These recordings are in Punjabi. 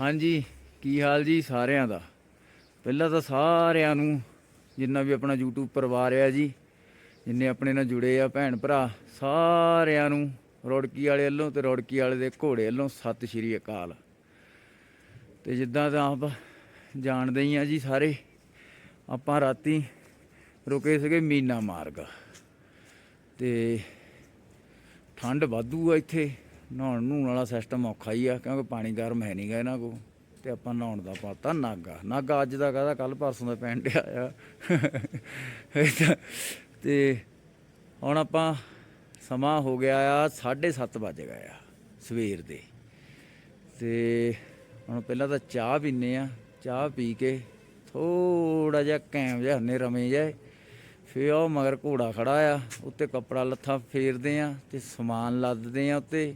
ਹਾਂਜੀ, ਕੀ ਹਾਲ ਜੀ ਸਾਰਿਆਂ ਦਾ? ਪਹਿਲਾਂ ਤਾਂ ਸਾਰਿਆਂ ਨੂੰ ਜਿੰਨਾ ਵੀ ਆਪਣਾ YouTube ਪਰਿਵਾਰ ਆ ਜੀ, ਜਿੰਨੇ ਆਪਣੇ ਨਾਲ ਜੁੜੇ ਆ ਭੈਣ ਭਰਾ, ਸਾਰਿਆਂ ਨੂੰ ਰੋੜਕੀ ਵਾਲੇ ਵੱਲੋਂ ਤੇ ਰੋੜਕੀ ਵਾਲੇ ਦੇ ਘੋੜੇ ਵੱਲੋਂ ਸਤਿ ਸ਼੍ਰੀ ਅਕਾਲ। ਤੇ ਜਿੱਦਾਂ ਤਾਂ ਆਪ ਜਾਣਦੇ ਹੀ ਆ ਜੀ ਸਾਰੇ, ਆਪਾਂ ਰਾਤੀ ਰੁਕੇ ਸੀਗੇ ਮੀਨਾ ਮਾਰਗ। ਤੇ ਠੰਡ ਵਾਧੂ ਆ ਇੱਥੇ। ਨਹਾਉਣ ਨੂੰ ਵਾਲਾ ਸਿਸਟਮ ਔਖਾ ਹੀ ਆ, ਕਿਉਂਕਿ ਪਾਣੀ ਗਰਮ ਹੈ ਨਹੀਂਗਾ ਇਹਨਾਂ ਕੋ ਤੇ ਆਪਾਂ ਨਹਾਉਣ ਦਾ ਪਾਤਾ ਨਾਗਾ। ਨਾਗਾ ਅੱਜ ਦਾ ਕਹਦਾ ਕੱਲ ਪਰਸੋਂ ਦਾ ਪੈਣ ਡਿਆ ਆ ਤੇ ਹੁਣ ਆਪਾਂ ਸਮਾਂ ਹੋ ਗਿਆ ਆ 7:30 ਵੱਜ ਗਏ ਆ, ਸਵੇਰ ਦੇ। ਤੇ ਹੁਣ ਪਹਿਲਾਂ ਤਾਂ ਚਾਹ ਪੀਨੇ ਆ, ਚਾਹ ਪੀ ਕੇ ਥੋੜਾ ਜਿਹਾ ਕੈਮ ਜਿਹਾ ਹੰਨੇ ਰਵੇਂ ਜਾਏ ਫੇ ਉਹ ਮਗਰ ਘੋੜਾ ਖੜਾ ਆ, ਉੱਤੇ ਕੱਪੜਾ ਲੱਥਾ ਫੇਰਦੇ ਆ, ਤੇ ਸਮਾਨ ਲੱਦਦੇ ਆ ਉੱਤੇ।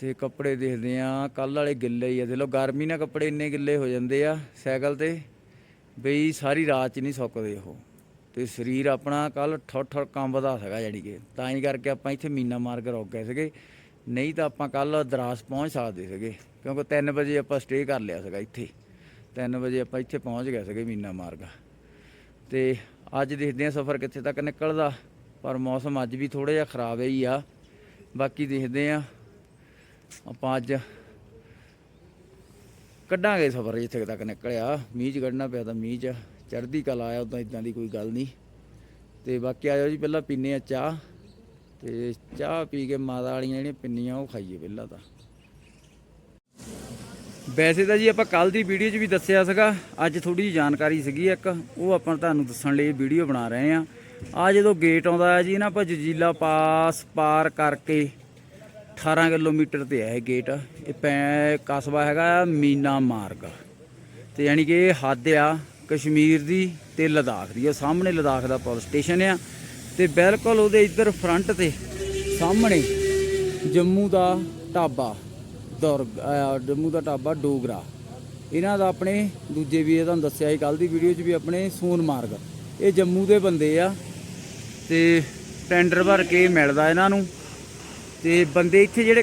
ਤੇ ਕੱਪੜੇ ਦੇਖਦੇ ਆ ਕੱਲ ਵਾਲੇ ਗਿੱਲੇ ਹੀ ਆ। ਦੇਖ ਲਓ, ਗਰਮੀ ਨਾਲ ਕੱਪੜੇ ਇੰਨੇ ਗਿੱਲੇ ਹੋ ਜਾਂਦੇ ਆ ਸਾਈਕਲ ਤੇ, ਬਈ ਸਾਰੀ ਰਾਤ ਚ ਨਹੀਂ ਸੁੱਕਦੇ ਉਹ। ਤੇ ਸਰੀਰ ਆਪਣਾ ਕੱਲ ਠਰ ਠਰ ਕੰਬਦਾ ਸੀਗਾ ਜਾਣੀ ਕਿ। ਤਾਂ ਹੀ ਕਰਕੇ ਆਪਾਂ ਇੱਥੇ ਮੀਨਾ ਮਾਰਗ ਰੁਕ ਗਏ ਸੀਗੇ। ਨਹੀਂ ਤਾਂ ਆਪਾਂ ਕੱਲ ਦਰਾਸ ਪਹੁੰਚ ਸਕਦੇ ਸੀਗੇ, ਕਿਉਂਕਿ 3 ਵਜੇ ਆਪਾਂ ਸਟੇ ਕਰ ਲਿਆ ਸੀਗਾ ਇੱਥੇ। 3 ਵਜੇ ਆਪਾਂ ਇੱਥੇ ਪਹੁੰਚ ਗਏ ਸੀਗੇ ਮੀਨਾ ਮਾਰਗ। ਤੇ ਅੱਜ ਦੇਖਦੇ ਆ ਸਫ਼ਰ ਕਿੱਥੇ ਤੱਕ ਨਿਕਲਦਾ। ਪਰ ਮੌਸਮ ਅੱਜ ਵੀ ਥੋੜਾ ਜਿਹਾ ਖਰਾਬ ਹੀ ਆ। ਬਾਕੀ ਦੇਖਦੇ ਆ ਆਪਾਂ ਅੱਜ ਕੱਢਾਂਗੇ ਸਫ਼ਰ ਜਿੱਥੇ ਤੱਕ ਨਿਕਲਿਆ। ਮੀਂਹ 'ਚ ਕੱਢਣਾ ਪਿਆ ਤਾਂ ਮੀਂਹ 'ਚ। ਚੜ੍ਹਦੀ ਕਲਾ ਆਇਆ ਉਦਾਂ ਇਦਾਂ ਦੀ ਕੋਈ ਗੱਲ ਨਹੀਂ। ਤੇ ਬਾਕੀ ਆਜੋ ਜੀ, ਪਹਿਲਾਂ ਪੀਨੇ ਆ ਚਾਹ। ਤੇ ਚਾਹ ਪੀ ਕੇ ਮਾਤਾ ਵਾਲੀਆਂ ਜਿਹੜੀਆਂ ਪਿੰਨੀਆਂ, ਉਹ ਖਾਈਏ ਪਹਿਲਾਂ ਤਾਂ। ਵੈਸੇ ਤਾਂ ਜੀ ਆਪਾਂ ਕੱਲ ਦੀ ਵੀਡੀਓ 'ਚ ਵੀ ਦੱਸਿਆ ਸੀਗਾ, ਅੱਜ ਥੋੜੀ ਜਿਹੀ ਜਾਣਕਾਰੀ ਸੀਗੀ ਇੱਕ। ਉਹ ਆਪਾਂ ਤੁਹਾਨੂੰ ਦੱਸਣ ਲਈ ਵੀਡੀਓ ਬਣਾ ਰਹੇ ਆ ਆ ਜਦੋਂ ਗੇਟ ਆਉਂਦਾ ਹੈ ਜੀ, ਨਾ ਆਪਾਂ ਜਜੀਲਾ ਪਾਸ ਪਾਰ ਕਰਕੇ 18 ਕਿਲੋਮੀਟਰ ਤੇ ਹੈ ਇਹ ਗੇਟ। ਇਹ ਪੈ ਕਸਬਾ ਹੈਗਾ ਮੀਨਾ ਮਾਰਗ। ਤੇ ਯਾਨੀ ਕਿ ਇਹ ਹੱਦ ਆ ਕਸ਼ਮੀਰ ਦੀ ਤੇ ਲਦਾਖ ਦੀ। ਆ ਸਾਹਮਣੇ ਲਦਾਖ ਦਾ ਪੁਲਿਸ ਸਟੇਸ਼ਨ ਆ ਤੇ ਬਿਲਕੁਲ ਉਹਦੇ ਇੱਧਰ ਫਰੰਟ ਤੇ ਸਾਹਮਣੇ ਜੰਮੂ ਦਾ ਢਾਬਾ ਦੁਰਗ ਜੰਮੂ ਦਾ ਢਾਬਾ ਡੋਗਰਾ। ਇਹਨਾਂ ਦਾ ਆਪਣੇ, ਦੂਜੇ ਵੀ ਇਹ ਤੁਹਾਨੂੰ ਦੱਸਿਆ ਸੀ ਕੱਲ ਦੀ ਵੀਡੀਓ 'ਚ ਵੀ ਆਪਣੇ ਸੋਨ ਮਾਰਗ। ਇਹ ਜੰਮੂ ਦੇ ਬੰਦੇ ਆ ਤੇ ਟੈਂਡਰ ਭਰ ਕੇ ਮਿਲਦਾ ਇਹਨਾਂ ਨੂੰ। ਤੇ ਬੰਦੇ ਇੱਥੇ ਜਿਹੜੇ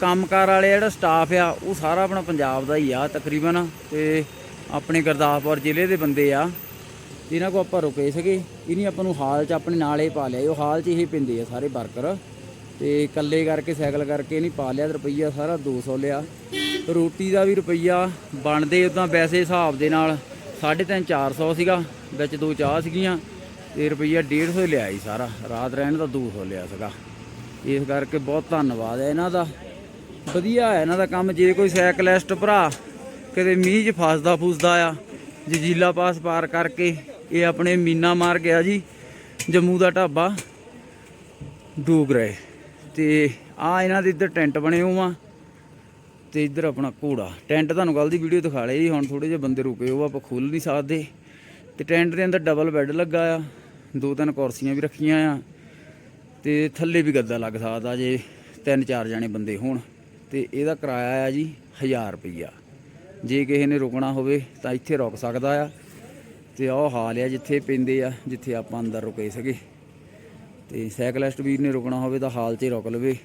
ਕੰਮਕਾਰ ਵਾਲੇ ਜਿਹੜਾ ਸਟਾਫ ਆ, ਉਹ ਸਾਰਾ ਆਪਣਾ ਪੰਜਾਬ ਦਾ ਹੀ ਆ ਤਕਰੀਬਨ। ਤੇ ਆਪਣੇ ਗੁਰਦਾਸਪੁਰ ਜ਼ਿਲ੍ਹੇ ਦੇ ਬੰਦੇ ਆ। ਇਹਨਾਂ ਕੋ ਆਪਾਂ ਰੁਕੇ ਸੀਗੇ ਇਹਨੀ ਆਪਾਂ ਨੂੰ ਹਾਲ 'ਚ ਆਪਣੇ ਨਾਲ ਹੀ ਪਾ ਲਿਆ। ਉਹ ਹਾਲ 'ਚ ਇਹ ਪਿੰਦੇ ਆ ਸਾਰੇ ਵਰਕਰ। ਤੇ ਇਕੱਲੇ ਕਰਕੇ, ਸਾਈਕਲ ਕਰਕੇ ਨਹੀਂ ਪਾ ਲਿਆ ਰੁਪਈਆ ਸਾਰਾ 200 ਲਿਆ। ਰੋਟੀ ਦਾ ਵੀ ਰੁਪਈਆ ਬਣਦੇ ਉਦਾਂ ਵੈਸੇ ਹਿਸਾਬ ਦੇ ਨਾਲ 3.5 400 ਸੀਗਾ, ਵਿੱਚ ਦੋ ਚਾਹ ਸੀਗੀਆਂ। ਤੇ ਰੁਪਈਆ 150 ਲਿਆ ਹੀ ਸਾਰਾ। ਰਾਤ ਰਹਿਣ ਦਾ 200 ਲਿਆ ਸੀਗਾ। ਇਸ ਕਰਕੇ ਬਹੁਤ ਧੰਨਵਾਦ ਹੈ ਇਹਨਾਂ ਦਾ। ਵਧੀਆ ਹੈ ਇਹਨਾਂ ਦਾ ਕੰਮ, ਜੇ ਕੋਈ ਸਾਈਕਲਿਸਟ ਭਰਾ ਕਿਤੇ ਮੀਂਹ 'ਚ ਫਸਦਾ ਫੁਸਦਾ ਆ, ਜਜੀਲਾ ਪਾਸ ਪਾਰ ਕਰਕੇ ਇਹ ਆਪਣੇ ਮੀਨਾ ਮਾਰ ਗਿਆ ਜੀ, ਜੰਮੂ ਦਾ ਢਾਬਾ ਡੂਗਰੇ ਤੇ ਆ ਇਹਨਾਂ ਦੇ ਇੱਧਰ ਟੈਂਟ ਬਣੇ ਹੋਏ ਆ। ਤੇ ਇੱਧਰ ਆਪਣਾ ਘੋੜਾ, ਟੈਂਟ ਤੁਹਾਨੂੰ ਕੱਲ ਦੀ ਵੀਡੀਓ ਦਿਖਾ ਲਈ ਹੁਣ ਥੋੜੇ ਜਿਹੇ ਬੰਦੇ ਰੁਕੇ ਉਹ ਆਪਾਂ ਖੋਲ ਨਹੀਂ ਸਕਦੇ। ਤੇ ਟੈਂਟ ਦੇ ਅੰਦਰ ਡਬਲ ਬੈੱਡ ਲੱਗਾ ਆ, ਦੋ ਤਿੰਨ ਕੁਰਸੀਆਂ ਵੀ ਰੱਖੀਆਂ ਆ। ਤੇ ਥੱਲੇ ਵੀ ਗੱਦਾ ਲੱਗ ਸਕਦਾ ਜੇ ਤਿੰਨ ਚਾਰ ਜਾਣੇ ਬੰਦੇ ਹੋਣ। ਤੇ ਇਹਦਾ ਕਿਰਾਇਆ ਆ ਜੀ 1000 ਰੁਪਈਆ। ਜੇ ਕਿਸੇ ਨੇ ਰੁਕਣਾ ਹੋਵੇ ਤਾਂ ਇੱਥੇ ਰੁਕ ਸਕਦਾ ਆ। ਤੇ ਉਹ ਹਾਲ ਆ ਜਿੱਥੇ ਪੈਂਦੇ ਆ, ਜਿੱਥੇ ਆਪਾਂ ਅੰਦਰ ਰੁਕੇ ਸਕੇ ਤੇ ਸਾਈਕਲਿਸਟ ਵੀਰ ਨੇ ਰੁਕਣਾ ਹੋਵੇ ਤਾਂ ਹਾਲ 'ਚ ਰੁਕ ਲਵੇ।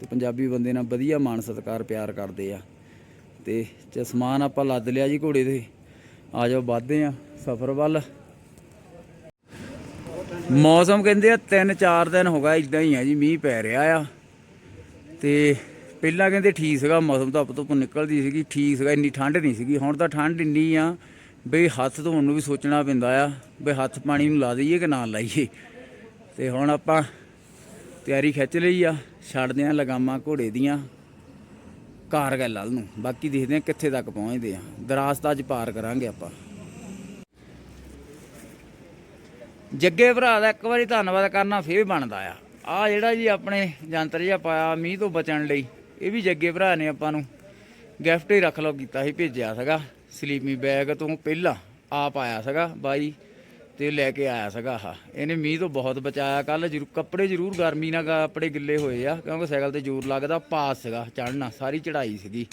ਤੇ ਪੰਜਾਬੀ ਬੰਦੇ ਨਾਲ ਵਧੀਆ ਮਾਣ ਸਤਿਕਾਰ ਪਿਆਰ ਕਰਦੇ ਆ। ਤੇ ਚ ਸਮਾਨ ਆਪਾਂ ਲੱਦ ਲਿਆ ਜੀ ਘੋੜੇ ਤੇ। ਆ ਜਾਓ ਵੱਧਦੇ ਆ, ਸਫ਼ਰ ਵੱਲ। ਮੌਸਮ ਕਹਿੰਦੇ ਆ 3-4 ਦਿਨ ਹੋ ਗਿਆ ਇਦਾਂ ਹੀ ਆ ਜੀ, ਮੀਂਹ ਪੈ ਰਿਹਾ ਆ। ਤੇ ਪਹਿਲਾਂ ਕਹਿੰਦੇ ਠੀਕ ਸੀਗਾ, ਮੌਸਮ ਧੁੱਪ ਧੁੱਪ ਨਿਕਲਦੀ ਸੀਗੀ, ਠੀਕ ਸੀਗਾ, ਇੰਨੀ ਠੰਡ ਨਹੀਂ ਸੀਗੀ। ਹੁਣ ਤਾਂ ਠੰਡ ਇੰਨੀ ਆ ਬਈ ਹੱਥ ਧੋਣ ਨੂੰ ਵੀ ਸੋਚਣਾ ਪੈਂਦਾ ਆ ਬਈ ਹੱਥ ਪਾਣੀ ਨੂੰ ਲਾ ਦਈਏ ਕਿ ਨਾ ਲਾਈਏ। ਤੇ ਹੁਣ ਆਪਾਂ ਤਿਆਰੀ ਖਿੱਚ ਲਈ ਆ, ਛੱਡਦੇ ਆ ਲਗਾਮਾਂ ਘੋੜੇ ਦੀਆਂ ਕਾਰਗਿਲ ਵੱਲ ਨੂੰ। ਬਾਕੀ ਦੇਖਦੇ ਆ ਕਿੱਥੇ ਤੱਕ ਪਹੁੰਚਦੇ ਆ। ਦਰਾਸਤਾ ਅੱਜ ਪਾਰ ਕਰਾਂਗੇ ਆਪਾਂ। ਜੱਗੇ ਭਰਾ ਦਾ ਇੱਕ ਵਾਰੀ ਧੰਨਵਾਦ ਕਰਨਾ ਫੇਰ ਬਣਦਾ ਆ। ਆ ਜਿਹੜਾ ਜੀ ਆਪਣੇ ਜੰਤਰ ਜਿਹਾ ਪਾਇਆ ਮੀਂਹ ਤੋਂ ਬਚਣ ਲਈ, ਇਹ ਵੀ ਜੱਗੇ ਭਰਾ ਨੇ ਆਪਾਂ ਨੂੰ ਗਿਫਟ ਹੀ ਰੱਖ ਲਓ ਕੀਤਾ ਸੀ ਭੇਜਿਆ ਸੀਗਾ। ਸਲੀਮੀ ਬੈਗ ਤੋਂ ਪਹਿਲਾਂ ਆਪ ਆਇਆ ਸੀਗਾ ਬਾਈ ਤੇ ਲੈ ਕੇ ਆਇਆ ਸੀਗਾ ਆਹ। ਇਹਨੇ ਮੀਂਹ ਤੋਂ ਬਹੁਤ ਬਚਾਇਆ। ਕੱਲ ਜਰੂਰ ਕੱਪੜੇ ਜ਼ਰੂਰ ਗਰਮੀ ਨਾਲ ਕੱਪੜੇ ਗਿੱਲੇ ਹੋਏ ਆ, ਕਿਉਂਕਿ ਸਾਈਕਲ ਤੇ ਜ਼ੋਰ ਲੱਗਦਾ, ਪਾਸ ਸੀਗਾ ਚੜਨਾ ਸਾਰੀ ਚੜਾਈ ਸੀਗੀ।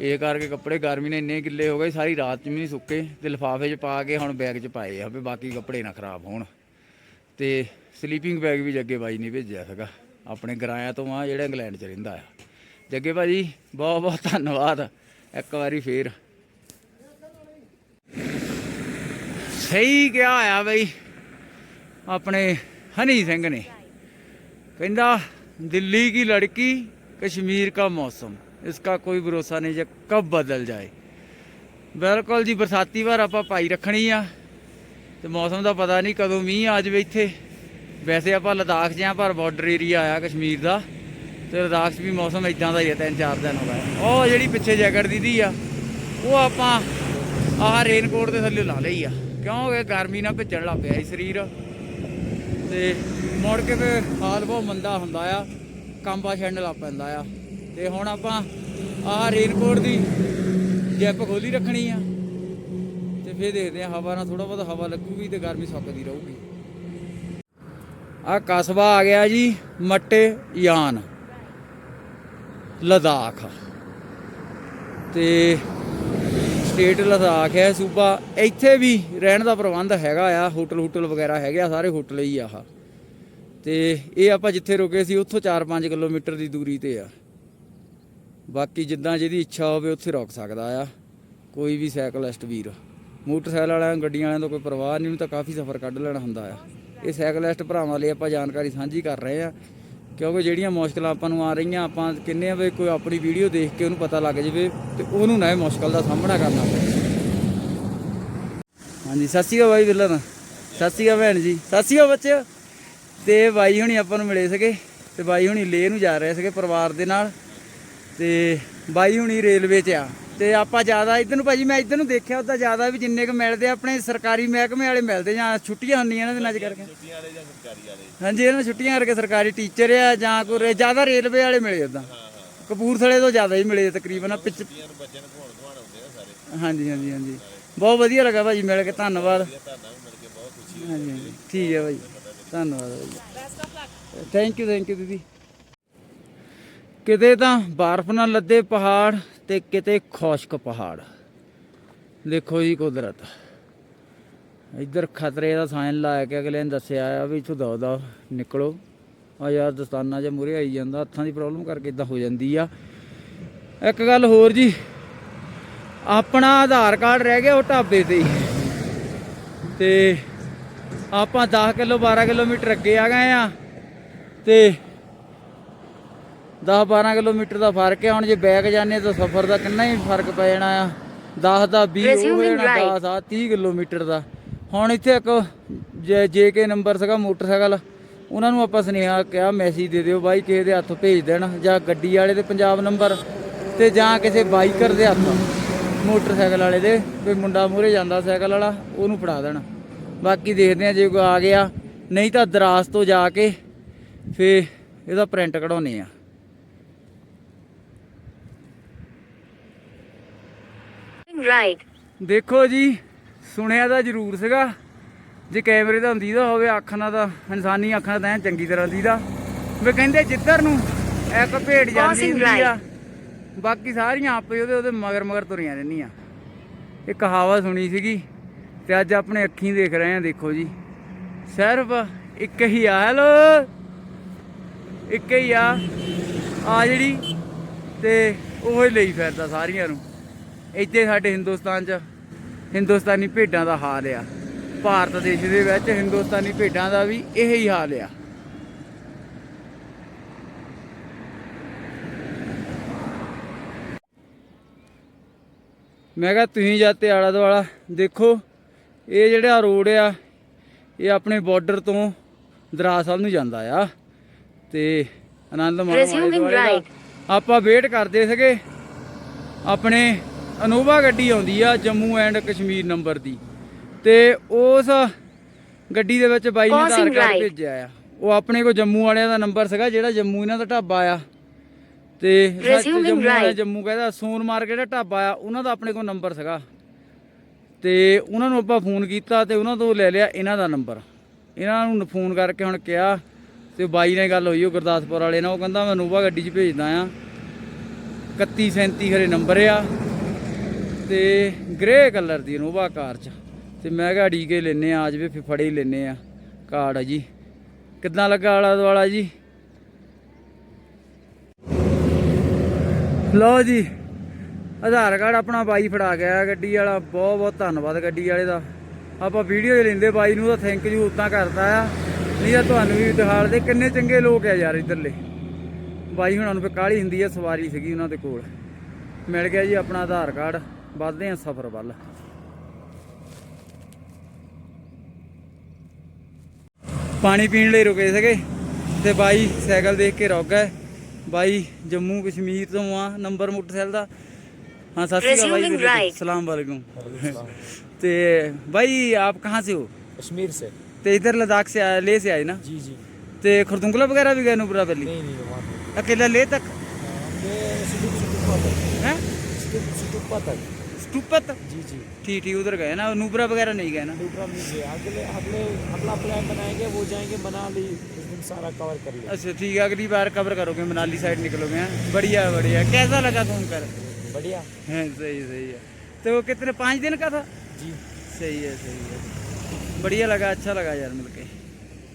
ਇਹ ਕਰਕੇ ਕੱਪੜੇ ਗਰਮੀ ਨੇ ਇੰਨੇ ਗਿੱਲੇ ਹੋ ਗਏ, ਸਾਰੀ ਰਾਤ ਵੀ ਨਹੀਂ ਸੁੱਕੇ ਤੇ ਲਿਫਾਫੇ 'ਚ ਪਾ ਕੇ ਹੁਣ ਬੈਗ 'ਚ ਪਾਏ ਆ ਵੀ ਬਾਕੀ ਕੱਪੜੇ ਨਾ ਖਰਾਬ ਹੋਣ। ਤੇ ਸਲੀਪਿੰਗ ਬੈਗ ਵੀ ਜੱਗੇ ਬਾਈ ਨਹੀਂ ਭੇਜਿਆ ਸੀਗਾ, ਆਪਣੇ ਗਰਾਇਆ ਤੋਂ ਆ ਜਿਹੜਾ ਇੰਗਲੈਂਡ 'ਚ ਰਹਿੰਦਾ ਆ। ਜੱਗੇ ਭਾਜੀ, ਬਹੁਤ ਬਹੁਤ ਧੰਨਵਾਦ, ਇੱਕ ਵਾਰੀ ਫੇਰ। ਸਹੀ ਕਿਹਾ ਆ ਬਾਈ, ਆਪਣੇ ਹਨੀ ਸਿੰਘ ਨੇ। ਕਹਿੰਦਾ, ਦਿੱਲੀ ਕੀ ਲੜਕੀ, ਕਸ਼ਮੀਰ ਕਾ ਮੌਸਮ। इसका कोई भरोसा नहीं जे कब बदल जाए ਬਿਲਕੁਲ ਜੀ ਬਰਸਾਤੀ ਵਾਰ ਆਪਾਂ ਪਾਈ ਰੱਖਣੀ ਆ ਤੇ ਮੌਸਮ ਦਾ ਪਤਾ ਨਹੀਂ ਕਦੋਂ ਮੀਂਹ ਆ ਜਾਵੇ ਇੱਥੇ ਵੈਸੇ ਆਪਾਂ ਲਦਾਖ 'ਚ ਆ ਪਰ ਬਾਰਡਰ ਏਰੀਆ ਆਇਆ ਕਸ਼ਮੀਰ ਦਾ ਤੇ ਲਦਾਖ 'ਚ ਵੀ ਮੌਸਮ ਇਦਾਂ ਦਾ ਹੀ ਆ ਤਿੰਨ ਚਾਰ ਦਿਨ ਹੋ ਗਏ ਉਹ ਜਿਹੜੀ ਪਿੱਛੇ ਜੈਕਟ ਦੀਦੀ ਆ ਉਹ ਆਪਾਂ ਆਹ ਰੇਨਕੋਟ ਦੇ ਥੱਲੇ ਲਾ ਲਈ ਆ ਕਿਉਂਕਿ ਗਰਮੀ ਨਾਲ ਭਿੱਜਣ ਲੱਗ ਪਿਆ ਸੀ ਸਰੀਰ ਤੇ ਮੁੜ ਕੇ ਫੇ ਹਾਲ ਬਹੁਤ ਮੰਦਾ ਹੁੰਦਾ ਆ ਕੰਬਾ ਛੱਡਣ ਲੱਗ ਪੈਂਦਾ ਆ ਤੇ ਹੁਣ ਆਪਾਂ ਆਹ ਰੇਨਕੋਟ ਦੀ ਜੈਪ ਖੋਲੀ ਰੱਖਣੀ ਆ। ਤੇ ਫੇਰ ਦੇਖਦੇ ਆ ਹਵਾ ਨਾਲ ਥੋੜਾ ਬਹੁਤ ਹਵਾ ਲੱਗੂਗੀ ਤੇ ਗਰਮੀ ਸੁੱਕਦੀ ਰਹੂਗੀ। ਆ ਕਸਬਾ ਆ ਗਿਆ ਜੀ ਮੱਟੇ ਯਾਨ, ਲਦਾਖ। ਤੇ ਸਟੇਟ ਲਦਾਖ ਹੈ ਸੂਬਾ। ਇੱਥੇ ਵੀ ਰਹਿਣ ਦਾ ਪ੍ਰਬੰਧ ਹੈਗਾ ਆ ਹੋਟਲ ਹੋਟਲ ਵਗੈਰਾ ਹੈਗੇ ਆ, ਸਾਰੇ ਹੋਟਲ ਹੀ ਆਹ। ਤੇ ਇਹ ਆਪਾਂ ਜਿੱਥੇ ਰੁਕੇ ਸੀ, ਉੱਥੋਂ 4-5 ਕਿਲੋਮੀਟਰ ਦੀ ਦੂਰੀ ਤੇ ਆ। ਬਾਕੀ ਜਿੱਦਾਂ ਜਿਹਦੀ ਇੱਛਾ ਹੋਵੇ ਉੱਥੇ ਰੁਕ ਸਕਦਾ ਆ। ਕੋਈ ਵੀ ਸਾਈਕਲਿਸਟ ਵੀਰ। ਮੋਟਰਸਾਈਕਲ ਵਾਲਿਆਂ ਗੱਡੀਆਂ ਵਾਲਿਆਂ ਤੋਂ ਕੋਈ ਪਰਵਾਹ ਨਹੀਂ, ਉਹਨੂੰ ਤਾਂ ਕਾਫੀ ਸਫ਼ਰ ਕੱਢ ਲੈਣਾ ਹੁੰਦਾ ਆ। ਇਹ ਸਾਈਕਲਿਸਟ ਭਰਾਵਾਂ ਲਈ ਆਪਾਂ ਜਾਣਕਾਰੀ ਸਾਂਝੀ ਕਰ ਰਹੇ ਆ। ਕਿਉਂਕਿ ਜਿਹੜੀਆਂ ਮੁਸ਼ਕਲਾਂ ਆਪਾਂ ਨੂੰ ਆ ਰਹੀਆਂ, ਆਪਾਂ ਕਿੰਨੇ ਆ ਵੀ ਕੋਈ ਆਪਣੀ ਵੀਡੀਓ ਦੇਖ ਕੇ ਉਹਨੂੰ ਪਤਾ ਲੱਗ ਜਾਵੇ ਤੇ ਉਹਨੂੰ ਨਾ ਇਹ ਮੁਸ਼ਕਲ ਦਾ ਸਾਹਮਣਾ ਕਰਨਾ ਪਵੇ। ਹਾਂਜੀ, ਸਤਿ ਸ਼੍ਰੀ ਅਕਾਲ ਬਾਈ ਵਿਲਨ ਸਤਿ ਸ਼੍ਰੀ ਅਕਾਲ ਭੈਣ ਜੀ। ਸਤਿ ਸ਼੍ਰੀ ਅਕਾਲ ਬੱਚਿਓ। ਤੇ ਬਾਈ ਹੁਣੀ ਆਪਾਂ ਨੂੰ ਮਿਲੇ ਸੀਗੇ ਤੇ ਬਾਈ ਹੁਣੀ ਲੇ ਨੂੰ ਜਾ ਰਹੇ ਸੀਗੇ ਪਰਿਵਾਰ ਦੇ ਨਾਲ। ਤੇ ਬਾਈ ਹੁਣੀ ਰੇਲਵੇ 'ਚ ਆ। ਤੇ ਆਪਾਂ ਜ਼ਿਆਦਾ ਇਧਰ ਨੂੰ ਭਾਜੀ ਮੈਂ ਇਧਰ ਨੂੰ ਦੇਖਿਆ ਉਹਦਾ ਜ਼ਿਆਦਾ ਵੀ ਜਿੰਨੇ ਕ ਮਿਲਦੇ ਆ ਆਪਣੇ ਸਰਕਾਰੀ ਮਹਿਕਮੇ ਵਾਲੇ ਮਿਲਦੇ ਜਾਂ ਛੁੱਟੀਆਂ ਹੁੰਦੀਆਂ ਇਹਨਾਂ ਦੇ ਨਾਲ ਕਰਕੇ। ਛੁੱਟੀਆਂ ਵਾਲੇ ਜਾਂ ਸਰਕਾਰੀ ਵਾਲੇ? ਹਾਂਜੀ ਇਹਨਾਂ ਨੂੰ ਛੁੱਟੀਆਂ ਕਰਕੇ ਸਰਕਾਰੀ ਟੀਚਰ ਆ ਜਾਂ ਕੋਈ ਜ਼ਿਆਦਾ ਰੇਲਵੇ ਵਾਲੇ ਮਿਲੇ ਉਦਾਂ। ਕਪੂਰਥਲੇ ਤੋਂ ਜ਼ਿਆਦਾ ਹੀ ਮਿਲੇ ਤਕਰੀਬਨ ਪਿੱਛ ਹਾਂਜੀ ਹਾਂਜੀ ਹਾਂਜੀ। ਬਹੁਤ ਵਧੀਆ ਲੱਗਾ ਭਾਜੀ ਮਿਲ ਕੇ ਧੰਨਵਾਦ। ਹਾਂਜੀ ਹਾਂਜੀ। ਠੀਕ ਹੈ ਭਾਜੀ। ਧੰਨਵਾਦ ਭਾਜੀ। ਥੈਂਕ ਯੂ ਥੈਂਕ ਯੂ ਦੀਦੀ ਕਿਤੇ ਤਾਂ ਬਰਫ਼ ਨਾਲ ਲੱਦੇ ਪਹਾੜ ਤੇ ਕਿਤੇ ਖੁਸ਼ਕ ਪਹਾੜ। ਦੇਖੋ ਜੀ ਕੁਦਰਤ। ਇੱਧਰ ਖਤਰੇ ਦਾ ਸਾਈਨ ਲਾ ਕੇ ਅਗਲੇ ਨੇ ਦੱਸਿਆ ਆ ਵੀ ਇੱਥੋਂ ਦਓ ਦਓ ਨਿਕਲੋ। ਆ ਯਾਰ ਦਸਤਾਨਾ ਜਾਂ ਮੁਰੇ ਆਈ ਜਾਂਦਾ, ਹੱਥਾਂ ਦੀ ਪ੍ਰੋਬਲਮ ਕਰਕੇ ਇਦਾਂ ਹੋ ਜਾਂਦੀ ਆ। ਇੱਕ ਗੱਲ ਹੋਰ ਜੀ, ਆਪਣਾ ਆਧਾਰ ਕਾਰਡ ਰਹਿ ਗਿਆ ਉਹ ਢਾਬੇ ਤੇ ਹੀ। ਤੇ ਆਪਾਂ 10 ਕਿਲੋ 12 ਕਿਲੋਮੀਟਰ ਅੱਗੇ ਆ ਗਏ ਆ। ਤੇ 10 12 ਕਿਲੋਮੀਟਰ ਦਾ ਫ਼ਰਕ ਹੈ ਹੁਣ ਜੇ ਬੈਕ ਜਾਂਦੇ ਤਾਂ ਸਫ਼ਰ ਦਾ ਕਿੰਨਾ ਹੀ ਫ਼ਰਕ ਪੈ ਜਾਣਾ ਆ। 10 ਦਾ 20 ਉਹ ਹੋ ਜਾਣਾ 10 ਆ 30 ਕਿਲੋਮੀਟਰ ਦਾ। ਹੁਣ ਇੱਥੇ ਇੱਕ ਜੇ ਕੇ ਨੰਬਰ ਸੀਗਾ ਮੋਟਰਸਾਈਕਲ। ਉਹਨਾਂ ਨੂੰ ਆਪਾਂ ਸੁਨੇਹਾ ਕਿਹਾ ਮੈਸੇਜ ਦੇ ਦਿਓ ਬਾਈ ਕਿਸੇ ਦੇ ਹੱਥ ਭੇਜ ਦੇਣ ਜਾਂ ਗੱਡੀ ਵਾਲੇ ਦੇ ਪੰਜਾਬ ਨੰਬਰ ਤੇ ਜਾਂ ਕਿਸੇ ਬਾਈਕਰ ਦੇ ਹੱਥ ਮੋਟਰਸਾਈਕਲ ਵਾਲੇ ਦੇ ਕੋਈ ਮੁੰਡਾ ਮੂਹਰੇ ਜਾਂਦਾ ਸਾਈਕਲ ਵਾਲਾ ਉਹਨੂੰ ਫੜਾ ਦੇਣ। ਬਾਕੀ ਦੇਖਦੇ ਆ ਜੇ ਕੋਈ ਆ ਗਿਆ ਨਹੀਂ ਤਾਂ ਦਰਾਸ ਤੋਂ ਜਾ ਕੇ ਫੇ ਇਹਦਾ ਪ੍ਰਿੰਟ ਕਢਾਉਨੇ ਆ right, ਦੇਖੋ ਜੀ ਸੁਣਿਆ ਤਾਂ ਜ਼ਰੂਰ ਸੀਗਾ। ਜੇ ਕੈਮਰੇ ਦਾ ਹੁੰਦੀ ਤਾਂ ਹੋਵੇ ਅੱਖ ਨਾਲ ਤਾਂ ਇਨਸਾਨੀ ਅੱਖਾਂ ਨਾਲ ਤਾਂ ਚੰਗੀ ਤਰ੍ਹਾਂ ਦੀ ਦਾ। ਵੀ ਕਹਿੰਦੇ ਜਿੱਧਰ ਨੂੰ ਇੱਕ ਭੇਡ ਜਾਂਦੀ ਹੁੰਦੀ ਆ ਬਾਕੀ ਸਾਰੀਆਂ ਆਪੇ ਉਹਦੇ ਉਹਦੇ ਮਗਰ ਮਗਰ ਤੁਰੀਆਂ ਰਹਿੰਦੀਆਂ। ਇਹ ਕਹਾਵਤ ਸੁਣੀ ਸੀਗੀ ਤੇ ਅੱਜ ਆਪਣੇ ਅੱਖੀਂ ਦੇਖ ਰਹੇ ਆ ਦੇਖੋ ਜੀ। ਸਿਰਫ ਇੱਕ ਹੀ ਆ ਹੈਲੋ। ਇੱਕ ਹੀ ਆ। ਆ ਜਿਹੜੀ ਤੇ ਉਹ ਹੀ ਲਈ ਫਿਰਦਾ ਸਾਰੀਆਂ ਨੂੰ। ਇੱਥੇ ਸਾਡੇ ਹਿੰਦੁਸਤਾਨ 'ਚ ਹਿੰਦੁਸਤਾਨੀ ਭੇਡਾਂ ਦਾ ਹਾਲ ਆ। ਭਾਰਤ ਦੇਸ਼ ਦੇ ਵਿੱਚ ਹਿੰਦੁਸਤਾਨੀ ਭੇਡਾਂ ਦਾ ਵੀ ਇਹ ਹੀ ਹਾਲ ਆ। ਮੈਂ ਕਿਹਾ ਤੁਸੀਂ ਜਾਤੇ ਆਲਾ ਦੁਆਲਾ ਦੇਖੋ ਇਹ ਜਿਹੜਾ ਰੋਡ ਆ ਇਹ ਆਪਣੇ ਬਾਰਡਰ ਤੋਂ ਦਰਾਸ ਵੱਲ ਨੂੰ ਜਾਂਦਾ ਆ। ਤੇ ਆਨੰਦ ਮਾਣੋ. ਆਪਾਂ ਵੇਟ ਕਰਦੇ ਸੀਗੇ। ਆਪਣੇ ਅਨੋਵਾ ਗੱਡੀ ਆਉਂਦੀ ਆ ਜੰਮੂ ਐਂਡ ਕਸ਼ਮੀਰ ਨੰਬਰ ਦੀ। ਤੇ ਉਸ ਗੱਡੀ ਦੇ ਵਿੱਚ ਬਾਈ ਨੇ ਆਧਾਰ ਕਾਰਡ. ਭੇਜਿਆ ਆ। ਉਹ ਆਪਣੇ ਕੋਲ ਜੰਮੂ ਵਾਲਿਆਂ ਦਾ ਨੰਬਰ ਸੀਗਾ ਜਿਹੜਾ ਜੰਮੂ ਇਹਨਾਂ ਦਾ ਢਾਬਾ ਆ। ਤੇ ਜੰਮੂ right. ਜੰਮੂ ਕਹਿੰਦਾ ਸੋਨ ਮਾਰਕੀਟ ਦਾ ਢਾਬਾ ਆ ਉਹਨਾਂ ਦਾ ਆਪਣੇ ਕੋਲ ਨੰਬਰ ਸੀਗਾ। ਤੇ ਉਹਨਾਂ ਨੂੰ ਆਪਾਂ ਫੋਨ ਕੀਤਾ ਤੇ ਉਹਨਾਂ ਤੋਂ ਲੈ ਲਿਆ ਇਹਨਾਂ ਦਾ ਨੰਬਰ। ਇਹਨਾਂ ਨੂੰ ਫੋਨ ਕਰਕੇ ਹੁਣ ਕਿਹਾ ਤੇ ਬਾਈ ਨਾਲ ਗੱਲ ਹੋਈ ਉਹ ਗੁਰਦਾਸਪੁਰ ਵਾਲੇ ਨਾਲ। ਉਹ ਕਹਿੰਦਾ ਮੈਂ ਨੋਵਾ ਗੱਡੀ 'ਚ ਭੇਜਦਾ ਆ। 3137 ਖਰੇ ਨੰਬਰ ਆ। ਤੇ ਗ੍ਰੇ ਕਲਰ ਦੀ ਨੋਵਾ ਕਾਰ 'ਚ। ਤੇ ਮੈਂ ਕਿਹਾ ਡੀ ਕੇ ਲੈਨੇ ਆ ਅੱਜ ਵੀ ਫਿਰ ਫੜੇ ਹੀ ਲੈਨੇ ਆ ਕਾਰਡ ਆ ਜੀ। ਕਿੱਦਾਂ ਲੱਗਾ ਆਲਾ ਦੁਆਲਾ ਜੀ? ਲਓ ਜੀ, ਆਧਾਰ ਕਾਰਡ ਆਪਣਾ ਬਾਈ ਫੜਾ ਗਿਆ ਗੱਡੀ ਵਾਲਾ। ਬਹੁਤ ਬਹੁਤ ਧੰਨਵਾਦ ਗੱਡੀ ਵਾਲੇ ਦਾ। ਆਪਾਂ ਵੀਡੀਓ ਲੈਂਦੇ ਬਾਈ ਨੂੰ ਤਾਂ ਥੈਂਕ ਯੂ ਉਤਾਂ ਕਰਦਾ ਆ। ਨਹੀਂ ਤਾਂ ਤੁਹਾਨੂੰ ਵੀ ਦਿਖਾ ਦੇ ਕਿੰਨੇ ਚੰਗੇ ਲੋਕ ਆ ਯਾਰ ਇੱਧਰਲੇ। ਬਾਈ ਹੁਣਾਂ ਨੂੰ ਫੇ ਕਾਹਲੀ ਹੁੰਦੀ ਆ, ਸਵਾਰੀ ਸੀਗੀ ਉਹਨਾਂ ਦੇ ਕੋਲ। ਮਿਲ ਗਿਆ ਜੀ ਆਪਣਾ ਆਧਾਰ ਕਾਰਡ। ਵੱਧਦੇ ਆ ਸਫ਼ਰ ਵੱਲ ਪਾਣੀ ਪੀਣ ਲਈ ਰੁਕੇ ਸੀਗੇ ਤੇ ਬਾਈ ਸਾਈਕਲ ਦੇਖ ਕੇ ਰੁਕ ਗਏ ਬਾਈ ਜੰਮੂ ਕਸ਼ਮੀਰ ਤੋਂ ਆ ਨੰਬਰ ਮੋਟਰਸਾਈਕਲ ਦਾ हाँ सत श्री अकाल भाई Resuming right. सलाम वालेकुम ते भाई आप कहाँ से हो कश्मीर से ते इधर लद्दाख से आए ले से आए ना जी जी ते खुरदुंगला वगैरह भी गए नुब्रा वैली नहीं नहीं वहाँ पे अकेला ले तक हमने सुटुप सुटुप्पा तक हैं सुटुप सुटुप्पा तक स्टूपा तक जी जी ठीक ठीक उधर गए ना नुब्रा वगैरह नहीं गए ना दूसरा नहीं गए अगले अगले अगला प्लान बनाएंगे वो जाएंगे मनाली उस दिन सारा कवर कर लिया अच्छा ठीक है अगली बार कवर करोगे मनाली साइड निकलोगे हैं बढ़िया बढ़िया कैसा लगा घूम कर बढ़िया हाँ, सही सही है तो वो कितने पाँच दिन का था जी ਸਹੀ ਹੈ ਸਹੀ ਹੈ ਬੜੀਆ ਲਗਾ ਅੱਛਾ ਲਗਾ ਯਾਰ ਮਿਲ ਕੇ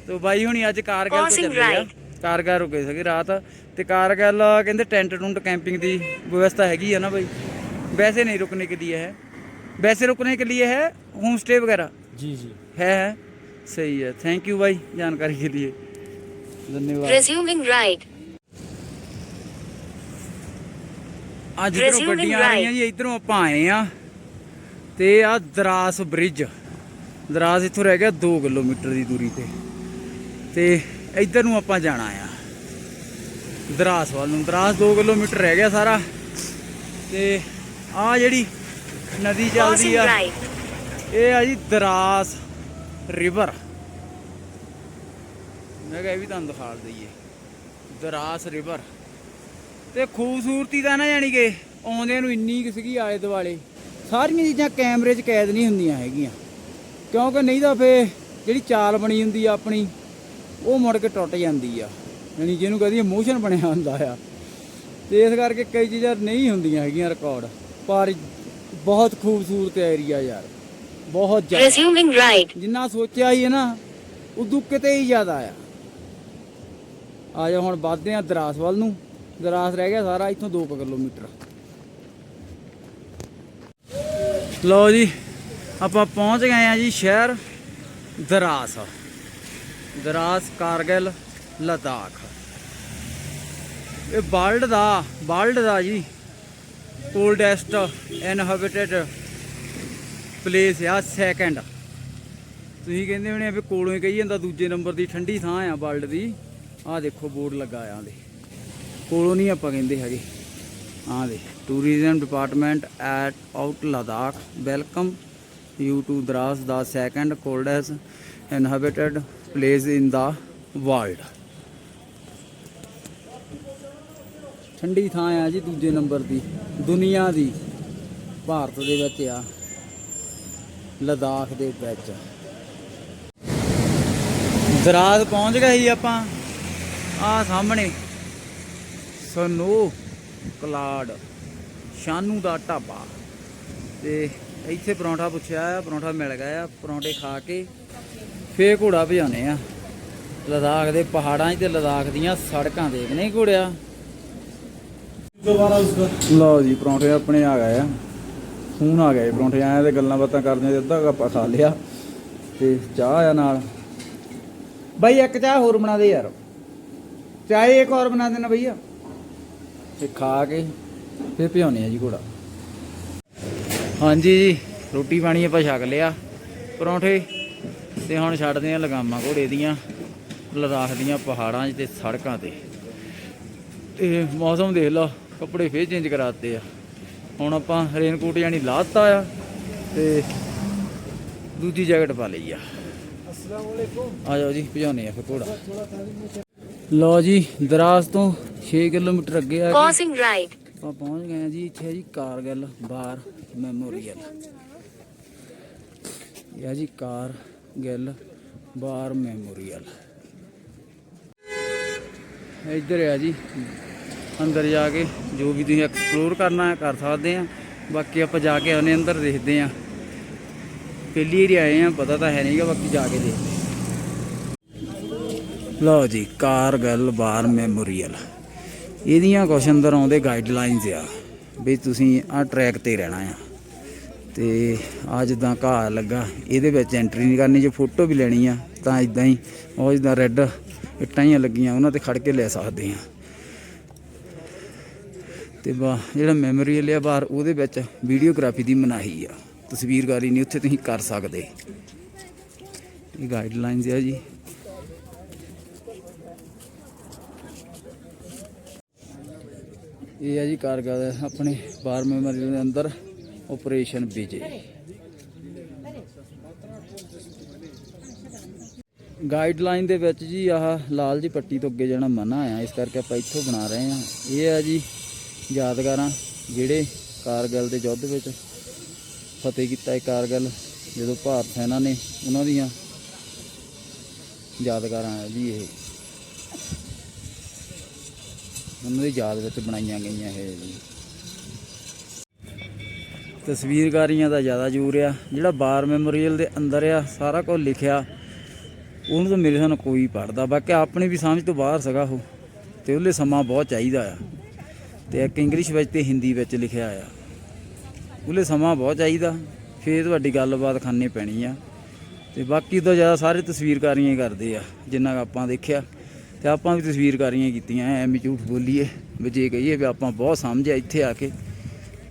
ਤੋ ਬਾਈ ਹੁਣੀ ਅੱਜ ਕਾਰਗਲ ਤੋਂ Crossing ਚੱਲੇ ਆ right. ਕਾਰਗਲ ਰੁਕੇ ਸੀਗੇ ਰਾਤ ਤੇ ਕਾਰਗਲ ਕਹਿੰਦੇ ਟੈਂਟ ਟੁੰਟ ਕੈਂਪਿੰਗ ਦੀ ਵਿਵਸਥਾ ਹੈਗੀ ਆ ਨਾ ਬਾਈ ਵੈਸੇ ਨਹੀਂ ਰੁਕਨੇ के लिए है वैसे रुकने के लिए है होम स्टे वगैरह जी जी है है सही है थैंक यू भाई जानकारी के लिए धन्यवाद Resuming right. ਅੱਜ ਇਧਰੋਂ Resuming ਗੱਡੀਆਂ ਆ ਰਹੀਆਂ right. ਜੀ ਇਧਰੋਂ ਆਪਾਂ ਆਏ ਆ ਤੇ ਆ ਦਰਾਸ ਬ੍ਰਿਜ ਦਰਾਸ ਇੱਥੋਂ ਰਹਿ ਗਿਆ 2 ਕਿਲੋਮੀਟਰ ਦੀ ਦੂਰੀ ਤੇ ਤੇ ਇੱਧਰ ਨੂੰ ਆਪਾਂ ਜਾਣਾ ਆ ਦਰਾਸ ਵੱਲ ਨੂੰ ਦਰਾਸ 2 ਕਿਲੋਮੀਟਰ ਰਹਿ ਗਿਆ ਸਾਰਾ ਤੇ ਆ ਜਿਹੜੀ ਨਦੀ ਚੱਲਦੀ ਆ. ਇਹ ਆ ਜੀ ਦਰਾਸ ਰਿਵਰ। ਮੈਂ ਕਿਹਾ ਇਹ ਵੀ ਤੁਹਾਨੂੰ ਦਿਖਾ ਦਈਏ। ਦਰਾਸ ਰਿਵਰ। ਤੇ ਖੂਬਸੂਰਤੀ ਦਾ ਨਾ ਜਾਣੀ ਕਿ ਆਉਂਦਿਆਂ ਨੂੰ ਇੰਨੀ ਕਿ ਸੀਗੀ ਆਲੇ ਦੁਆਲੇ। ਸਾਰੀਆਂ ਚੀਜ਼ਾਂ ਕੈਮਰੇ 'ਚ ਕੈਦ ਨਹੀਂ ਹੁੰਦੀਆਂ ਹੈਗੀਆਂ। ਕਿਉਂਕਿ ਨਹੀਂ ਤਾਂ ਫੇ ਜਿਹੜੀ ਚਾਲ ਬਣੀ ਹੁੰਦੀ ਆ ਆਪਣੀ ਉਹ ਮੁੜ ਕੇ ਟੁੱਟ ਜਾਂਦੀ ਆ। ਯਾਨੀ ਜਿਹਨੂੰ ਕਹਦੀ ਇਮੋਸ਼ਨ ਬਣਿਆ ਹੁੰਦਾ ਆ। ਤੇ ਇਸ ਕਰਕੇ ਕਈ ਚੀਜ਼ਾਂ ਨਹੀਂ ਹੁੰਦੀਆਂ ਹੈਗੀਆਂ ਰਿਕਾਰਡ ਪਰ ਬਹੁਤ ਖੂਬਸੂਰਤ ਏਰੀਆ ਯਾਰ। ਬਹੁਤ ਜ਼ਿਆਦਾ। Resuming right. ਜਿੰਨਾ ਸੋਚਿਆ ਹੀ ਹੈ ਨਾ ਉਦੋਂ ਕਿਤੇ ਹੀ ਜ਼ਿਆਦਾ ਆ। ਆ ਜਾ ਹੁਣ ਵੱਧਦੇ ਆ ਦਰਾਸ ਵੱਲ ਨੂੰ। ਦਰਾਸ ਰਹਿ ਗਿਆ ਸਾਰਾ ਇੱਥੋਂ 2 ਕਿਲੋਮੀਟਰ। ਲਓ ਜੀ ਆਪਾਂ ਪਹੁੰਚ ਗਏ ਆ ਜੀ ਸ਼ਹਿਰ ਦਰਾਸ। ਦਰਾਸ ਕਾਰਗਿਲ ਲਦਾਖ। ਇਹ ਵਰਲਡ ਦਾ ਵਰਲਡ ਦਾ ਜੀ। ਕੋਲਡੈਸਟ ਇਨਹੈਬਿਟਡ ਪਲੇਸ ਆ ਸੈਕੰਡ ਤੁਸੀਂ ਕਹਿੰਦੇ ਹੋਣੇ ਵੀ ਕੋਲੋਂ ਹੀ ਕਹੀ ਜਾਂਦਾ, ਦੂਜੇ ਨੰਬਰ ਦੀ ਠੰਡੀ ਥਾਂ ਆ ਵਰਲਡ ਦੀ। ਆਹ ਦੇਖੋ, ਬੋਰਡ ਲੱਗਾ ਆ ਦੇ ਕੋਲੋਂ ਨਹੀਂ ਆਪਾਂ ਕਹਿੰਦੇ ਹੈਗੇ। ਆਹ ਦੇ tourism department at out Ladakh welcome you to Dras the second coldest inhabited place in the world ਠੰਡੀ ਥਾਂ ਆ ਜੀ ਦੂਜੇ ਨੰਬਰ ਦੀ, ਦੁਨੀਆ ਦੀ, ਭਾਰਤ ਦੇ ਵਿੱਚ ਆ, ਲਦਾਖ ਦੇ ਵਿੱਚ। ਦਰਾਜ਼ ਪਹੁੰਚ ਗਏ ਸੀ ਆਪਾਂ, ਆ ਸਾਹਮਣੇ, ਸਨੋ ਕਲਾਡ, ਸ਼ਾਨੂ ਦਾ ਢਾਬਾ। ਤੇ ਇੱਥੇ ਪਰੌਂਠਾ ਪੁੱਛਿਆ ਆ ਪਰੌਂਠਾ ਮਿਲ ਗਿਆ ਆ ਪਰੌਂਠੇ ਖਾ ਕੇ ਫੇਰ ਘੋੜਾ ਭਜਾਉਣੇ ਆ। ਲਦਾਖ ਦੇ ਪਹਾੜਾਂ 'ਚ ਤੇ ਲਦਾਖ ਦੀਆਂ ਸੜਕਾਂ ਦੇਖਣੇ ਘੋੜਿਆ। ਦੁਬਾਰਾ ਲਓ ਜੀ, ਪਰੌਂਠੇ ਆਪਣੇ ਆ ਗਏ ਆ। ਫੋਨ ਆ ਗਏ ਪਰੌਂਠੇ ਆਏ ਤੇ ਗੱਲਾਂ ਬਾਤਾਂ ਕਰਦੇ ਤੇ ਅੱਧਾ ਕੱਪਾ ਖਾ ਲਿਆ ਤੇ ਚਾਹ ਆ ਨਾਲ। ਬਾਈ, ਇੱਕ ਚਾਹ ਹੋਰ ਬਣਾ ਦੇ ਯਾਰ। ਚਾਹ ਇੱਕ ਹੋਰ ਬਣਾ ਦੇਣਾ ਭਈਆ ਤੇ ਖਾ ਕੇ ਫਿਰ ਭਿਉਣੇ ਆ ਜੀ ਘੋੜਾ। ਹਾਂਜੀ ਜੀ, ਰੋਟੀ ਪਾਣੀ ਆਪਾਂ ਛਕ ਲਿਆ ਪਰੌਂਠੇ ਤੇ ਹੁਣ ਛੱਡਦੇ ਆ ਲਗਾਮਾਂ ਘੋੜੇ ਦੀਆਂ, ਲਦਾਖ ਦੀਆਂ ਪਹਾੜਾਂ 'ਚ ਤੇ ਸੜਕਾਂ ਤੇ। ਤੇ ਮੌਸਮ ਦੇਖ ਲਓ। ਕੱਪੜੇ ਫੇਰ ਚੇਂਜ ਕਰਾਤੇ ਆ। ਹੁਣ ਆਪਾਂ ਰੇਨਕੋਟ ਯਾਨੀ ਲਾਤਾ ਆ ਤੇ ਦੂਜੀ ਜੈਕਟ ਪਾ ਲਈ ਆ। ਆ ਜਾਓ ਜੀ ਭਜਾਉਨੇ ਆ ਫਿਰ ਘੋੜਾ। ਲਓ ਜੀ ਦਰਾਸ ਤੋਂ 6 ਕਿਲੋਮੀਟਰ ਅੱਗੇ ਆ ਕ੍ਰੋਸਿੰਗ ਰਾਈਟ ਆਪਾਂ ਪਹੁੰਚ ਗਏ ਆ ਜੀ ਇੱਥੇ ਜੀ ਕਾਰਗਲ ਬਾਰ ਮੈਮੋਰੀਅਲ। ਇਹ ਆ ਜੀ ਕਾਰਗਲ ਬਾਰ ਮੈਮੋਰੀਅਲ। ਇੱਧਰ ਆ ਜੀ ਅੰਦਰ ਜਾ ਕੇ ਜੋ ਵੀ ਤੁਸੀਂ ਐਕਸਪਲੋਰ ਕਰਨਾ ਹੈ, ਕਰ ਸਕਦੇ ਆ। ਬਾਕੀ ਆਪਾਂ ਜਾ ਕੇ ਆਨੇ ਅੰਦਰ ਦੇਖਦੇ ਆ ਪਹਿਲੀ ਵਾਰੀ ਆਏ ਆ ਪਤਾ ਤਾਂ ਹੈ ਨਹੀਂਗਾ ਬਾਕੀ ਜਾ ਕੇ ਦੇਖਦੇ ਲਓ ਜੀ ਕਾਰਗਿਲ ਬਾਰ ਮੈਮੋਰੀਅਲ ਇਹਦੀਆਂ ਕੁਛ ਅੰਦਰ ਆਉਂਦੇ ਗਾਈਡਲਾਈਨਸ ਆ, ਵੀ ਤੁਸੀਂ ਆਹ ਟਰੈਕ ਤੇ ਰਹਿਣਾ ਆ। ਤੇ ਆ ਜਿੱਦਾਂ ਘਾਹ ਲੱਗਾ, ਇਹਦੇ ਵਿੱਚ ਐਂਟਰੀ ਨਹੀਂ ਕਰਨੀ, ਜੇ ਫੋਟੋ ਵੀ ਲੈਣੀ ਆ, ਤਾਂ ਇਦਾਂ ਹੀ ਉਹ ਜਿੱਦਾਂ ਰੈੱਡ ਇੱਟਾਂ ਹੀ ਲੱਗੀਆਂ, ਉਹਨਾਂ ਤੇ ਖੜ ਕੇ ਲੈ ਸਕਦੇ ਆ। ਤੇ ਬਾ, ਜਿਹੜਾ ਮੈਮੋਰੀਅਲ ਆ ਬਾਹਰ, ਉਹਦੇ ਵਿੱਚ ਵੀਡੀਓਗ੍ਰਾਫੀ ਦੀ ਮਨਾਹੀ ਆ। ਤਸਵੀਰਕਾਰੀ ਨਹੀਂ ਉੱਥੇ ਤੁਸੀਂ ਕਰ ਸਕਦੇ। ਇਹ ਗਾਈਡਲਾਈਨਸ ਆ ਜੀ। ਇਹ ਆ ਜੀ ਕਾਰਗਲ ਦਾ ਆਪਣੇ ਬਾਰ ਮੈਮੋਰੀਅਲ ਦੇ ਅੰਦਰ ਆਪਰੇਸ਼ਨ ਵਿਜੇ ਗਾਈਡਲਾਈਨ ਦੇ ਵਿੱਚ ਜੀ ਆਹ ਲਾਲ ਜੀ ਪੱਟੀ ਤੋਂ ਅੱਗੇ ਜਾਣਾ ਮਨਾ ਆ, ਇਸ ਕਰਕੇ ਆਪਾਂ ਇੱਥੋਂ ਬਣਾ ਰਹੇ ਆ। ਇਹ ਆ ਜੀ ਯਾਦਗਾਰਾਂ ਜਿਹੜੇ ਕਾਰਗਿਲ ਦੇ ਯੁੱਧ ਵਿੱਚ ਫਤਿਹ ਕੀਤਾ ਇਹ ਕਾਰਗਿਲ, ਜਦੋਂ ਭਾਰਤ ਸੈਨਾ ਨੇ ਉਹਨਾਂ ਦੀਆਂ ਯਾਦਗਾਰਾਂ ਆ ਜੀ ਇਹ। ਉਹਨਾਂ ਦੀ ਯਾਦ ਵਿੱਚ ਬਣਾਈਆਂ ਗਈਆਂ ਇਹ ਜੀ। ਤਸਵੀਰਕਾਰੀਆਂ ਦਾ ਜ਼ਿਆਦਾ ਜ਼ੋਰ ਆ, ਜਿਹੜਾ ਬਾਰ ਮੈਮੋਰੀਅਲ ਦੇ ਅੰਦਰ ਆ, ਸਾਰਾ ਕੁਝ ਲਿਖਿਆ, ਉਹਨੂੰ ਤਾਂ ਮੇਰੇ ਸਾਨੂੰ ਕੋਈ ਪੜਦਾ ਬਾਕੀ ਆਪਣੀ ਵੀ ਸਮਝ ਤੋਂ ਬਾਹਰ ਸੀਗਾ ਉਹ, ਤੇ ਉਹਲੇ ਸਮਾਂ ਬਹੁਤ ਚਾਹੀਦਾ ਆ। ਤੇ ਇੱਕ ਇੰਗਲਿਸ਼ ਵਿੱਚ ਤੇ ਹਿੰਦੀ ਵਿੱਚ ਲਿਖਿਆ ਆ। ਉਹਲੇ ਸਮਾਂ ਬਹੁਤ ਚਾਹੀਦਾ, ਫੇਰ ਤੁਹਾਡੀ ਗੱਲਬਾਤ ਖਾਣੇ ਪੈਣੀ ਆ। ਤੇ ਬਾਕੀ ਤੋਂ ਜ਼ਿਆਦਾ ਸਾਰੇ ਤਸਵੀਰਕਾਰੀਆਂ ਹੀ ਕਰਦੇ ਆ, ਜਿੰਨਾ ਕੁ ਆਪਾਂ ਦੇਖਿਆ। ਤੇ ਆਪਾਂ ਵੀ ਤਸਵੀਰਕਾਰੀਆਂ ਕੀਤੀਆਂ ਐਵੇਂ ਝੂਠ ਬੋਲੀਏ, ਵੀ ਜੇ ਕਹੀਏ ਵੀ ਆਪਾਂ ਬਹੁਤ ਸਮਝਿਆ ਇੱਥੇ ਆ ਕੇ।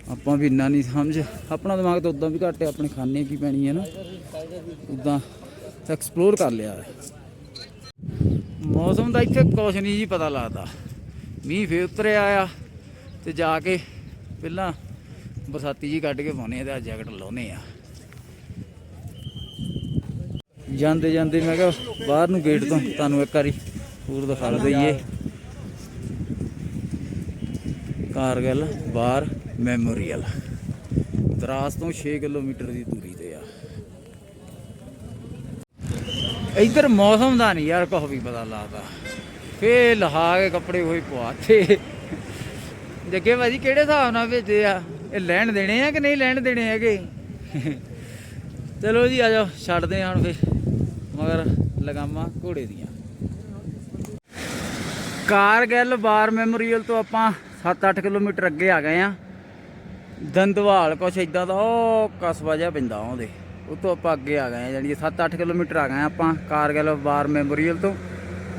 ਆਪਾਂ ਵੀ ਇੰਨਾ ਨਹੀਂ ਸਮਝ, ਆਪਣਾ ਦਿਮਾਗ ਤਾਂ ਉਦਾਂ ਵੀ ਘੱਟ ਹੈ ਆਪਣੇ ਖਾਣੇ ਕੀ ਪੈਣੀ ਹੈ ਨਾ। ਉਦਾਂ ਐਕਸਪਲੋਰ ਕਰ ਲਿਆ। ਮੌਸਮ ਦਾ ਇੱਥੇ ਕੁਛ ਨਹੀਂ ਜੀ ਪਤਾ ਲੱਗਦਾ। ਮੀਂਹ ਫੇਰ ਉਤਰਿਆ ਆ। ਤੇ ਜਾ ਕੇ ਪਹਿਲਾਂ ਬਰਸਾਤੀ ਜੀ ਕੱਢ ਕੇ ਪਾਉਨੇ ਆ ਤੇ ਅੱਜ ਜੈਕਟ ਲਾਉਨੇ ਆ। ਜਾਂਦੇ ਜਾਂਦੇ ਮੈਂ ਕਿਹਾ ਬਾਹਰ ਨੂੰ ਗੇਟ ਤੋਂ ਤੁਹਾਨੂੰ ਇੱਕ ਵਾਰੀ ਹੋਰ ਦਿਖਾ ਦਈਏ। ਕਾਰਗਿਲ ਬਾਰ ਮੈਮੋਰੀਅਲ। ਦਰਾਸ ਤੋਂ 6 ਕਿਲੋਮੀਟਰ ਦੀ ਦੂਰੀ ਤੇ ਆ। ਇੱਧਰ ਮੌਸਮ ਦਾ ਨਹੀਂ ਯਾਰ ਕੁਛ ਵੀ ਪਤਾ ਲੱਗਦਾ। ਫੇ ਲਹਾ ਕੇ ਕੱਪੜੇ ਹੋਈ ਪਵਾਤੇ ਜੱਗੇ ਭਾਜੀ, ਕਿਹੜੇ ਹਿਸਾਬ ਨਾਲ ਭੇਜੇ ਆ? ਇਹ ਲੈਣ ਦੇਣੇ ਆ ਕਿ ਨਹੀਂ ਲੈਣ ਦੇਣੇ ਹੈਗੇ? ਚਲੋ ਜੀ, ਆ ਜਾਓ, ਛੱਡਦੇ ਹਾਂ ਹੁਣ ਫੇ ਮਗਰ ਲਗਾਮਾਂ ਘੋੜੇ ਦੀਆਂ। ਕਾਰਗਿਲ ਬਾਰ ਮੈਮੋਰੀਅਲ ਤੋਂ ਆਪਾਂ 7-8 ਕਿਲੋਮੀਟਰ ਅੱਗੇ ਆ ਗਏ ਆ ਦੰਦਵਾਲ, ਕੁਛ ਇਦਾਂ ਦਾ ਉਹ ਕਸਬਾ ਜਿਹਾ ਪੈਂਦਾ ਉਹਦੇ। ਉਹ ਤੋਂ ਆਪਾਂ ਅੱਗੇ ਆ ਗਏ ਆ ਜਾਨੀ 7-8 ਕਿਲੋਮੀਟਰ ਆ ਗਏ ਆ ਆਪਾਂ ਕਾਰਗਿਲ ਬਾਰ ਮੈਮੋਰੀਅਲ ਤੋਂ।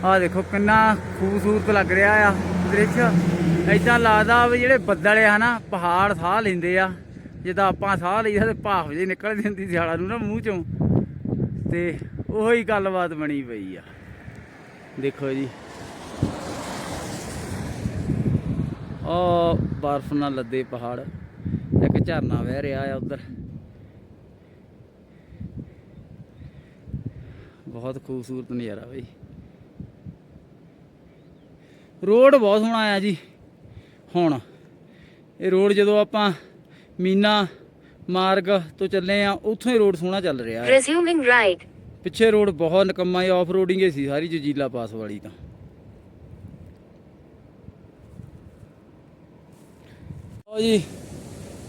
ਆਹ ਦੇਖੋ, ਕਿੰਨਾ ਖੂਬਸੂਰਤ ਲੱਗ ਰਿਹਾ ਆ। ਦ੍ਰਿਸ਼ ਇਦਾਂ ਲੱਗਦਾ ਵੀ ਜਿਹੜੇ ਬੱਦਲ ਆ ਨਾ ਪਹਾੜ ਸਾਹ ਲੈਂਦੇ ਆ। ਜਿੱਦਾਂ ਆਪਾਂ ਸਾਹ ਲਈਦਾ ਤੇ ਭਾਫ ਜਿਹੀ ਨਿਕਲਦੀ ਹੁੰਦੀ ਸਿਆਲਾ ਨੂੰ ਨਾ ਮੂੰਹ ਚੋਂ। ਤੇ ਉਹੀ ਗੱਲਬਾਤ ਬਣੀ ਪਈ ਆ। ਦੇਖੋ ਜੀ। ਉਹ ਬਰਫ਼ ਨਾਲ ਲੱਦੇ ਪਹਾੜ। ਇੱਕ ਝਰਨਾ ਵਹਿ ਰਿਹਾ ਆ ਉਧਰ। ਬਹੁਤ ਖੂਬਸੂਰਤ ਨਜ਼ਾਰਾ ਬਈ। ਰੋਡ ਬਹੁਤ ਸੋਹਣਾ ਆ ਜੀ ਹੁਣ। ਇਹ ਰੋਡ ਜਦੋਂ ਆਪਾਂ ਮੀਨਾ ਮਾਰਗ ਤੋਂ ਚੱਲੇ ਆ ਉੱਥੋਂ ਹੀ ਰੋਡ ਸੋਹਣਾ ਚੱਲ ਰਿਹਾ ਹੈ. ਪਿੱਛੇ ਰੋਡ ਬਹੁਤ ਨਕਮਾ ਹੀ ਆਫ ਰੋਡਿੰਗ ਹੀ ਸੀ ਸਾਰੀ ਜਜੀਲਾ ਪਾਸ ਵਾਲੀ ਤਾਂ। ਲਓ ਜੀ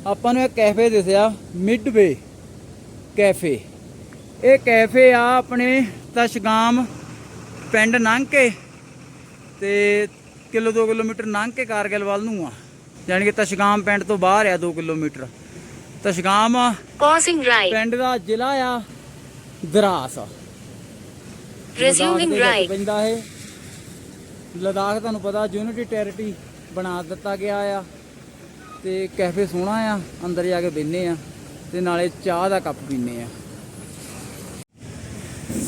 ਆਪਾਂ ਨੂੰ ਇੱਕ ਕੈਫੇ ਦਿਸਿਆ ਮਿਡਵੇ ਕੈਫੇ ਇਹ ਕੈਫੇ ਆ ਆਪਣੇ ਤਸ਼ਗਾਮ ਪਿੰਡ ਲੰਘ ਕੇ ਤੇ ਕਿਲੋ 2 ਕਿਲੋਮੀਟਰ ਲੰਘ ਕੇ ਕਾਰਗਿਲ ਵੱਲ ਨੂੰ ਆ। ਯਾਨੀ ਕਿ ਤਸ਼ਗਾਮ ਪਿੰਡ ਤੋਂ ਬਾਹਰ ਆ 2 ਕਿਲੋਮੀਟਰ। ਤਸ਼ਗਾਮ Pausing right. ਪਿੰਡ ਦਾ ਜ਼ਿਲ੍ਹਾ ਆ ਦਰਾਸ। ਵਿੱਚ right. ਪੈਂਦਾ ਇਹ। ਲਦਾਖ ਤੁਹਾਨੂੰ ਪਤਾ ਯੂਨਿਟੀ ਟੈਰਿਟਰੀ ਬਣਾ ਦਿੱਤਾ ਗਿਆ ਆ। ਤੇ ਕੈਫੇ ਸੋਹਣਾ ਆ ਅੰਦਰ ਜਾ ਕੇ ਬੈਨੇ ਆ ਤੇ ਨਾਲੇ ਚਾਹ ਦਾ ਕੱਪ ਪੀਨੇ ਆ।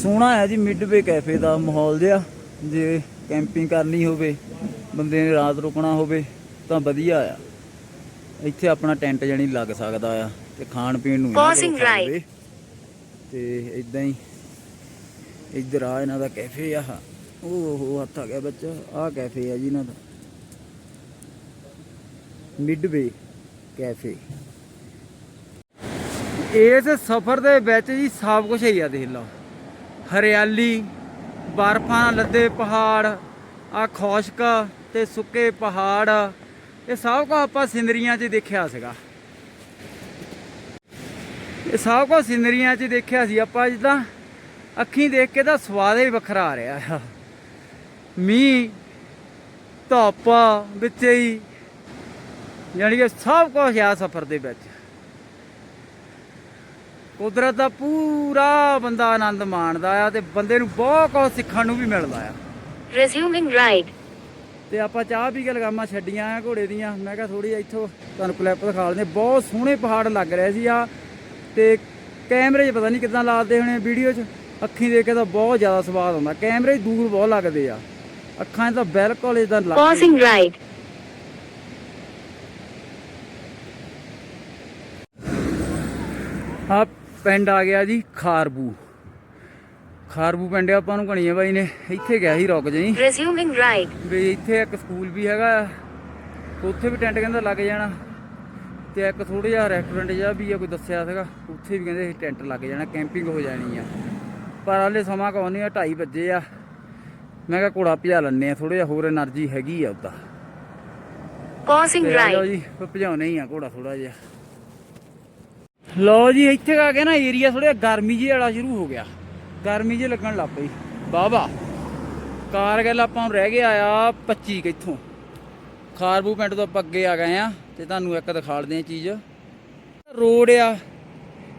ਸੋਹਣਾ ਆ ਜੀ ਮਿਡਵੇ ਕੈਫੇ ਦਾ ਮਾਹੌਲ ਜਿਹਾ। ਜੇ ਕੈਂਪਿੰਗ ਕਰਨੀ ਹੋਵੇ। ਬੰਦੇ ਨੇ ਰਾਤ ਰੁਕਣਾ ਹੋਵੇ ਤਾਂ ਵਧੀਆ ਆ। ਇੱਥੇ ਆਪਣਾ ਟੈਂਟ ਜਣੀ ਲੱਗ ਸਕਦਾ ਆ ਤੇ ਖਾਣ ਪੀਣ ਨੂੰ। ਤੇ ਇਦਾਂ ਹੀ ਇੱਧਰ ਆ ਇਹਨਾਂ ਦਾ ਕੈਫੇ ਆ। ਉਹ ਹੱਥ ਆ ਗਿਆ ਬੱਚਾ ਆ ਕੈਫੇ ਆ ਜੀ ਇਹਨਾਂ ਦਾ। Midway cafe. ਇਸ ਸਫ਼ਰ ਦੇ ਵਿੱਚ ਜੀ ਸਭ ਕੁਝ ਹੀ ਆ ਦੇਖ ਲਓ। ਹਰਿਆਲੀ ਬਰਫਾਂ ਲੱਦੇ ਪਹਾੜ ਆ ਖੁਸ਼ਕ ਤੇ ਸੁੱਕੇ ਪਹਾੜ, ਇਹ ਸਭ ਕੁਝ ਆਪਾਂ ਸਿੰਦਰੀਆਂ 'ਚ ਦੇਖਿਆ ਸੀਗਾ। ਇਹ ਸਭ ਕੁਝ ਸਿੰਦਰੀਆਂ 'ਚ ਦੇਖਿਆ ਸੀ। ਆਪਾਂ ਜਿੱਦਾਂ ਅੱਖੀਂ ਦੇਖ ਕੇ ਤਾਂ ਸਵਾਦ ਹੀ ਵੱਖਰਾ ਆ ਰਿਹਾ। ਆ ਮੀਂਹ, ਧੁੱਪ ਵਿੱਚ ਹੀ ਯਾਨੀ ਕਿ ਸਭ ਕੁਝ ਆ ਸਫ਼ਰ ਦੇ ਵਿੱਚ। ਕੁਦਰਤ ਦਾ ਪੂਰਾ ਬੰਦਾ ਆਨੰਦ ਮਾਣਦਾ ਆ ਤੇ ਬੰਦੇ ਨੂੰ ਬਹੁਤ ਕੁਝ ਸਿੱਖਣ ਨੂੰ ਵੀ ਮਿਲਦਾ ਆ। Resuming right. ਤੇ ਆਪਾਂ ਚਾਹ ਪੀ ਕੇ ਲਗਾਮਾਂ ਛੱਡੀਆਂ ਆ ਘੋੜੇ ਦੀਆਂ। ਮੈਂ ਕਿਹਾ ਥੋੜੀ ਇੱਥੋਂ ਤੁਹਾਨੂੰ ਕਲਿੱਪ ਦਿਖਾ ਲੈਂਦੇ ਬਹੁਤ ਸੋਹਣੇ ਪਹਾੜ ਲੱਗ ਰਹੇ ਸੀ ਆ। ਤੇ ਕੈਮਰੇ 'ਚ ਪਤਾ ਨਹੀਂ ਕਿਦਾਂ ਲਾਦੇ ਹੋਣੇ ਵੀਡੀਓ 'ਚ। ਅੱਖੀਂ ਦੇਖ ਕੇ ਤਾਂ ਬਹੁਤ ਜ਼ਿਆਦਾ ਸਵਾਦ ਆਉਂਦਾ ਕੈਮਰੇ ਦੂਰ ਬਹੁਤ ਲੱਗਦੇ ਆ। ਅੱਖਾਂ 'ਚ ਤਾਂ ਬਿਲਕੁਲ ਇਦਾਂ ਲੱਗਦੇ Pausing right. ਆ ਪਿੰਡ ਆ ਗਿਆ ਜੀ ਖਾਰਬੂ। ਖਾਰਬੂ ਪਿੰਡ ਆਪਾਂ ਨੂੰ ਕਣੀਆਂ ਬਾਈ ਨੇ ਇੱਥੇ ਗਿਆ ਸੀ ਰੁਕ ਜਾਈ। ਰਿਜ਼ਿਊਮਿੰਗ ਰਾਈਡ ਵੀ ਇੱਥੇ ਇੱਕ ਸਕੂਲ ਵੀ ਹੈਗਾ ਉੱਥੇ ਵੀ ਟੈਂਟ ਕਹਿੰਦਾ ਲੱਗ ਜਾਣਾ। ਤੇ ਇੱਕ ਥੋੜਾ ਜਿਹਾ ਰੈਸਟੋਰੈਂਟ ਜਿਹਾ ਵੀ ਆ ਕੋਈ ਦੱਸਿਆ ਸੀਗਾ ਉੱਥੇ ਵੀ ਕਹਿੰਦੇ ਟੈਂਟ ਲੱਗ ਜਾਣਾ ਕੈਂਪਿੰਗ ਹੋ ਜਾਣੀ ਆ। ਪਰ ਹਾਲੇ ਸਮਾਂ ਕੋ ਨਹੀਂ ਆ 2:30 ਵਜੇ ਆ। ਮੈਂ ਕਿਹਾ ਘੋੜਾ ਭਜਾ ਲੰਨੇ ਆ ਥੋੜਾ ਜਿਹਾ ਹੋਰ એનર્ਜੀ ਹੈਗੀ ਆ ਉਦਾਂ। ਪੌਸਿੰਗ ਰਾਈਡ ਜੀ ਭਜਾਉਣੇ ਹੀ ਆ ਘੋੜਾ ਥੋੜਾ ਜਿਹਾ। ਲਓ ਜੀ ਇੱਥੇ ਆ ਕੇ ਨਾ ਏਰੀਆ ਥੋੜਾ ਗਰਮੀ ਜੀ ਵਾਲਾ ਸ਼ੁਰੂ ਹੋ ਗਿਆ। ਗਰਮੀ ਜਿਹੀ ਲੱਗਣ ਲੱਗ ਪਈ। ਬਾਬਾ ਕਾਰਗਿਲ ਆਪਾਂ ਰਹਿ ਗਿਆ ਆ 25 ਕੁ ਇੱਥੋਂ। ਖਾਰਬੂ ਪਿੰਡ ਤੋਂ ਆਪਾਂ ਅੱਗੇ ਆ ਗਏ ਆ ਤੇ ਤੁਹਾਨੂੰ ਇੱਕ ਦਿਖਾੜਦੇ ਆ ਚੀਜ਼। ਰੋਡ ਆ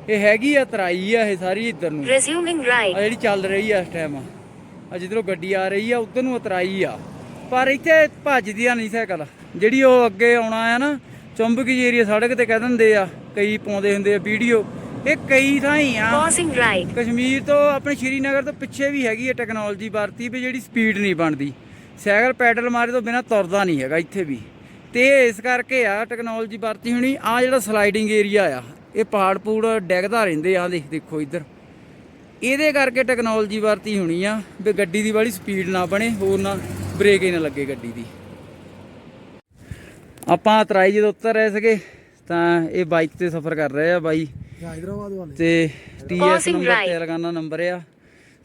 ਇਹ ਹੈਗੀ ਆ ਤਰਾਈ ਆ ਇਹ ਸਾਰੀ ਇੱਧਰ ਨੂੰ। Resuming ਆ right. ਜਿਹੜੀ ਚੱਲ ਰਹੀ ਆ ਇਸ ਟਾਈਮ ਆ। ਜਿੱਧਰੋਂ ਗੱਡੀ ਆ ਰਹੀ ਆ ਉਧਰ ਨੂੰ ਉਤਰਾਈ ਆ। ਪਰ ਇੱਥੇ ਭੱਜਦੀ ਆ ਨਹੀਂ ਸਾਈਕਲ। ਜਿਹੜੀ ਉਹ ਅੱਗੇ ਆਉਣਾ ਆ ਨਾ ਚੁੰਬਕੀ ਏਰੀਆ ਸੜਕ ਤੇ ਕਹਿ ਦਿੰਦੇ ਆ ਕਈ ਪਾਉਂਦੇ ਹੁੰਦੇ ਆ ਵੀਡੀਓ। ਇਹ ਕਈ ਥਾਂ ਹੀ ਆ। Pausing right. ਕਸ਼ਮੀਰ ਤੋਂ ਆਪਣੇ ਸ਼੍ਰੀਨਗਰ ਤੋਂ ਪਿੱਛੇ ਵੀ ਹੈਗੀ ਹੈ ਟੈਕਨੋਲੋਜੀ ਵਰਤੀ ਵੀ ਜਿਹੜੀ ਸਪੀਡ ਨਹੀਂ ਬਣਦੀ। ਸਾਈਕਲ ਪੈਡਲ ਮਾਰੇ ਤੋਂ ਬਿਨਾ ਤੁਰਦਾ ਨਹੀਂ ਹੈਗਾ ਇੱਥੇ ਵੀ। ਤੇ ਇਸ ਕਰਕੇ ਆ ਟੈਕਨੋਲੋਜੀ ਵਰਤੀ ਹੋਣੀ। ਆ ਜਿਹੜਾ ਸਲਾਈਡਿੰਗ ਏਰੀਆ ਆ ਇਹ ਪਹਾੜ ਪੂੜ ਡੈਗਦਾ ਰਹਿੰਦੇ ਆ ਦੇਖ ਦੇਖੋ ਇੱਧਰ। ਇਹਦੇ ਕਰਕੇ ਟੈਕਨੋਲੋਜੀ ਵਰਤੀ ਹੋਣੀ ਆ ਵੀ ਗੱਡੀ ਦੀ ਵਾਲੀ ਸਪੀਡ ਨਾ ਬਣੇ ਹੋਰ ਨਾ ਬ੍ਰੇਕ ਹੀ ਨਾ ਲੱਗੇ ਗੱਡੀ ਦੀ। ਆਪਾਂ ਤਰਾਈ ਜਦੋਂ ਉਤਰ ਰਹੇ ਸੀਗੇ ਤਾਂ ਇਹ ਬਾਈਕ ਤੇ ਸਫ਼ਰ ਕਰ ਰਹੇ ਆ ਬਾਈ। हैदराबाद वाले ਤੇ TS Crossing number right. Telangana number ਆ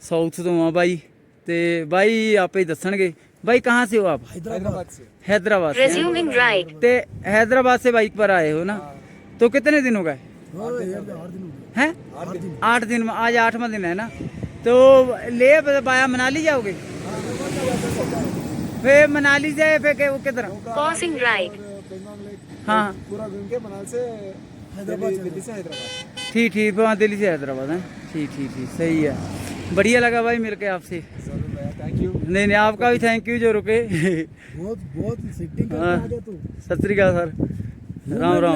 ਸਾਊਥ ਤੋਂ ਆ ਬਾਈ ਤੇ ਬਾਈ ਆਪੇ ਹੀ ਦੱਸਣਗੇ भाई कहाँ से हो आप हैदराबाद से हैदराबाद से Resuming right. ते हैदराबाद से बाइक पर आए हो ना तो कितने दिन हो गए हाँ, यार, आठ दिन हो गए। हैं आठ दिन आठ दिन में आज आठवां दिन है ना तो ले बाया मनाली जाओगे फिर मनाली से फिर के- किधर Pausing right. पेंगोंग लेक हाँ पूरा घूम के मनाल से हैदराबाद दिल्ली से हैदराबाद ठीक ठीक हाँ दिल्ली से हैदराबाद है ठीक ठीक ठीक सही है बढ़िया लगा भाई मिलके आपसे जरूर भैया थैंक यू नहीं नहीं आपका भी थैंक यू जो रुके बहुत बहुत सिटिंग हाँ। करके आ गया तू सत श्री अकाल सर राम राम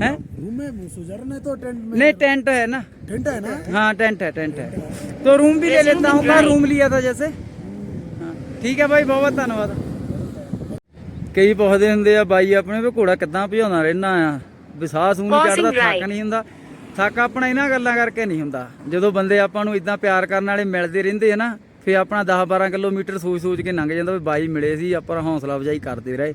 हैं रूम में सुजर ने तो टेंट में नहीं टेंट है ना टेंट है ना हाँ टेंट है टेंट है तो रूम भी ले लेता हूँ मैं रूम लिया था जैसे हाँ, ठीक है भाई बहुत ਧੰਨਵਾਦ ਕਈ ਪੁੱਛਦੇ ਹੁੰਦੇ ਆ ਬਾਈ ਆਪਣੇ ਵੀ ਘੋੜਾ ਕਿੱਦਾਂ ਭਜਾਉਂਦਾ ਰਹਿਣਾ ਆ ਵਿਸਾਹ ਨਹੀਂ ਚੜਦਾ ਥੱਕ. ਨਹੀਂ ਹੁੰਦਾ। ਥੱਕ ਆਪਣਾ ਇਹਨਾਂ ਗੱਲਾਂ ਕਰਕੇ ਨਹੀਂ ਹੁੰਦਾ। ਜਦੋਂ ਬੰਦੇ ਆਪਾਂ ਨੂੰ ਇਦਾਂ ਪਿਆਰ ਕਰਨ ਵਾਲੇ ਮਿਲਦੇ ਰਹਿੰਦੇ ਆ ਨਾ ਫੇ ਆਪਣਾ 10 12 ਕਿਲੋਮੀਟਰ ਸੋਚ ਸੋਚ ਕੇ ਲੰਘ ਜਾਂਦਾ ਵੀ ਬਾਈ ਮਿਲੇ ਸੀ ਆਪਾਂ ਹੌਸਲਾ ਅਫਜ਼ਾਈ ਕਰਦੇ ਰਹੇ।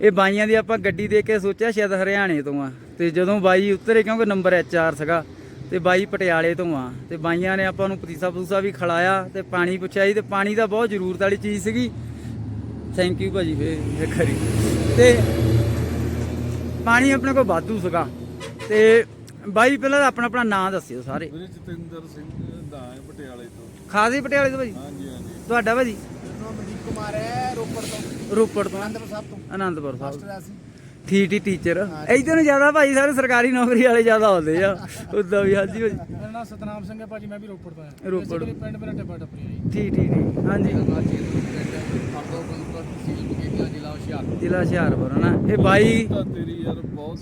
ਇਹ ਬਾਈਆਂ ਦੀ ਆਪਾਂ ਗੱਡੀ ਦੇਖ ਕੇ ਸੋਚਿਆ ਸ਼ਾਇਦ ਹਰਿਆਣੇ ਤੋਂ ਆ। ਤੇ ਜਦੋਂ ਬਾਈ ਉਤਰੇ ਕਿਉਂਕਿ ਨੰਬਰ ਐਚ-ਆਰ ਸੀਗਾ ਤੇ ਬਾਈ ਪਟਿਆਲੇ ਤੋਂ ਆ। ਤੇ ਬਾਈਆਂ ਨੇ ਆਪਾਂ ਨੂੰ ਪਤੀਸਾ ਪਤੂਸਾ ਵੀ ਖਿਲਾਇਆ ਤੇ ਪਾਣੀ ਪੁੱਛਿਆ ਜੀ ਤੇ ਪਾਣੀ ਦਾ ਬਹੁਤ ਜ਼ਰੂਰਤ ਵਾਲੀ ਚੀਜ਼ ਸੀਗੀ। ਥੈਂਕ ਯੂ ਭਾਜੀ ਫੇ ਖਰੀ। ਤੇ ਪਾਣੀ ਆਪਣੇ ਕੋਲ ਵਾਧੂ ਸੀਗਾ। ਤੇ ਬਾਈ ਪਹਿਲਾਂ ਆਪਣਾ ਆਪਣਾ ਨਾਂ ਦੱਸਿਓ ਸਾਰੇ। ਜਤਿੰਦਰ ਸਿੰਘ ਦਾ ਹੈ ਪਟਿਆਲੇ ਤੋਂ। ਖਾਸੀ ਪਟਿਆਲੇ ਤੋਂ ਭਾਜੀ ਹਾਂਜੀ ਹਾਂਜੀ। ਤੁਹਾਡਾ ਭਾਜੀ ਮਨਦੀਪ ਕੁਮਾਰ ਹੈ ਰੋਪੜ ਤੋਂ। ਰੋਪੜ ਤੋਂ। ਅਨੰਦਪੁਰ ਸਾਹਿਬ ਤੋਂ। ਆਨੰਦਪੁਰ ਸਾਹਿਬ। ਮਾਸਟਰ ਥੀਟੀ ਟੀਚਰ ਇਧਰ ਨੂੰ ਜ਼ਿਆਦਾ ਭਾਈ ਸਾਰੇ ਸਰਕਾਰੀ ਨੌਕਰੀ ਵਾਲੇ ਜ਼ਿਆਦਾ ਹੁੰਦੇ ਆ। ਉਦਾਂ ਵੀ ਹਾਂਜੀ ਭਾਜੀ ਮੇਰਾ ਨਾਮ ਸਤਨਾਮ ਸਿੰਘ ਹੈ ਭਾਜੀ ਮੈਂ ਵੀ ਰੋਪੜ ਤੋਂ ਆਇਆ। ਰੋਪੜ। Basically ਪਿੰਡ ਮੇਰਾ ਟੱਪਾ ਟੱਪਰੀ ਹੈ ਜੀ। ਠੀਕ ਠੀਕ ਠੀਕ। ਹਾਂਜੀ। ਜ਼ਿਲ੍ਹਾ ਹੁਸ਼ਿਆਰਪੁਰ ਹੈ ਨਾ ਇਹ ਬਾਈ ਤਾਂ ਤੇਰੀ ਯਾਰ ਬਹੁਤ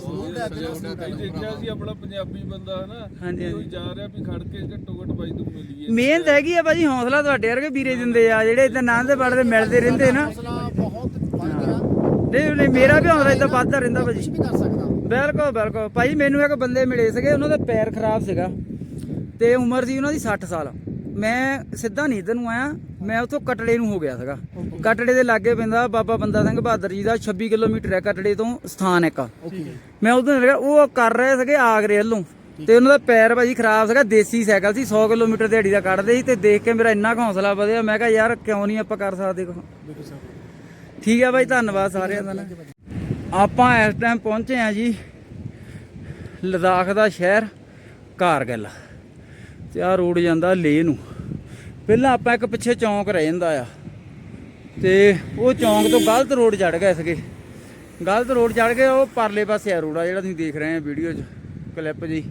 ਦੇਖਿਆ ਸੀ ਆਪਣਾ ਪੰਜਾਬੀ ਬੰਦਾ ਹੈ ਨਾ ਹਾਂਜੀ, ਕੋਈ ਜਾ ਰਿਹਾ ਵੀ ਖੜ ਕੇ ਘੱਟੋ ਘੱਟ ਬਾਈ ਤੂੰ ਮਿਲੀਏ। ਮਿਹਨਤ ਹੈਗੀ ਆ ਭਾਜੀ ਹੌਸਲਾ ਤੁਹਾਡੇ ਵਰਗੇ ਵੀਰੇ ਦਿੰਦੇ ਆ ਜਿਹੜੇ ਇਦਾਂ ਨਾਂ ਦੇ ਪੜਦੇ ਮਿਲਦੇ ਰਹਿੰਦੇ ਨਾ। ਬਹੁਤ ਨਹੀਂ ਨਹੀਂ ਮੇਰਾ ਵੀ ਹੌਸਲਾ ਇਦਾਂ ਵੱਧਦਾ ਰਹਿੰਦਾ ਭਾਜੀ। ਵੀ ਕਰ ਸਕਦਾ। ਬਿਲਕੁਲ ਬਿਲਕੁਲ। ਭਾਈ ਮੈਨੂੰ ਇੱਕ ਬੰਦੇ ਮਿਲੇ ਸੀਗੇ ਉਹਨਾਂ ਦਾ ਪੈਰ ਖਰਾਬ ਸੀਗਾ। ਤੇ ਉਮਰ ਸੀ ਉਹਨਾਂ ਦੀ 60 ਸਾਲ। ਮੈਂ ਸਿੱਧਾ ਨਹੀਂ ਇੱਧਰ ਨੂੰ ਆਇਆ ਮੈਂ ਉੱਥੋਂ ਕਟੜੇ ਨੂੰ ਹੋ ਗਿਆ ਸੀਗਾ। ਕਟੜੇ ਦੇ ਲਾਗੇ ਪੈਂਦਾ ਬਾਬਾ ਬੰਦਾ ਸਿੰਘ ਬਹਾਦਰ ਜੀ ਦਾ 26 ਕਿਲੋਮੀਟਰ ਹੈ ਕਟੜੇ ਤੋਂ ਸਥਾਨ ਇੱਕ ਮੈਂ ਉਦੋਂ ਉਹ ਕਰ ਰਹੇ ਸੀਗੇ ਆਗਰੇ ਵੱਲੋਂ ਤੇ ਉਹਨਾਂ ਦਾ ਪੈਰ ਭਾਜੀ ਖਰਾਬ ਸੀਗਾ ਦੇਸੀ ਸਾਈਕਲ ਸੀ 100 ਕਿਲੋਮੀਟਰ ਦਿਹਾੜੀ ਦਾ ਕੱਢਦੇ ਸੀ ਤੇ ਦੇਖ ਕੇ ਮੇਰਾ ਇੰਨਾ ਹੌਸਲਾ ਵਧਿਆ। ਮੈਂ ਕਿਹਾ ਯਾਰ ਕਿਉਂ ਨਹੀਂ ਆਪਾਂ ਕਰ ਸਕਦੇ ਠੀਕ ਹੈ ਭਾਈ ਧੰਨਵਾਦ ਸਾਰਿਆਂ ਦਾ ਆਪਾਂ ਇਸ ਟਾਈਮ ਪਹੁੰਚੇ ਆ ਜੀ ਲਦਾਖ ਦਾ ਸ਼ਹਿਰ ਕਾਰਗਿਲ ਤੇ ਆ ਰੋਡ ਜਾਂਦਾ ਲੇਹ ਨੂੰ। ਪਹਿਲਾਂ ਆਪਾਂ ਇੱਕ ਪਿੱਛੇ ਚੌਂਕ ਰਹਿ ਜਾਂਦਾ ਆ। ਤੇ ਉਹ ਚੌਂਕ ਤੋਂ ਗਲਤ ਰੋਡ ਚੜ ਗਏ ਸੀਗੇ। ਗਲਤ ਰੋਡ ਚੜ ਗਏ, ਉਹ ਪਰਲੇ ਪਾਸੇ ਆ ਰੋਡ ਆ ਜਿਹੜਾ ਤੁਸੀਂ ਦੇਖ ਰਹੇ ਆ ਵੀਡੀਓ 'ਚ, ਕਲਿੱਪ ਜੀ।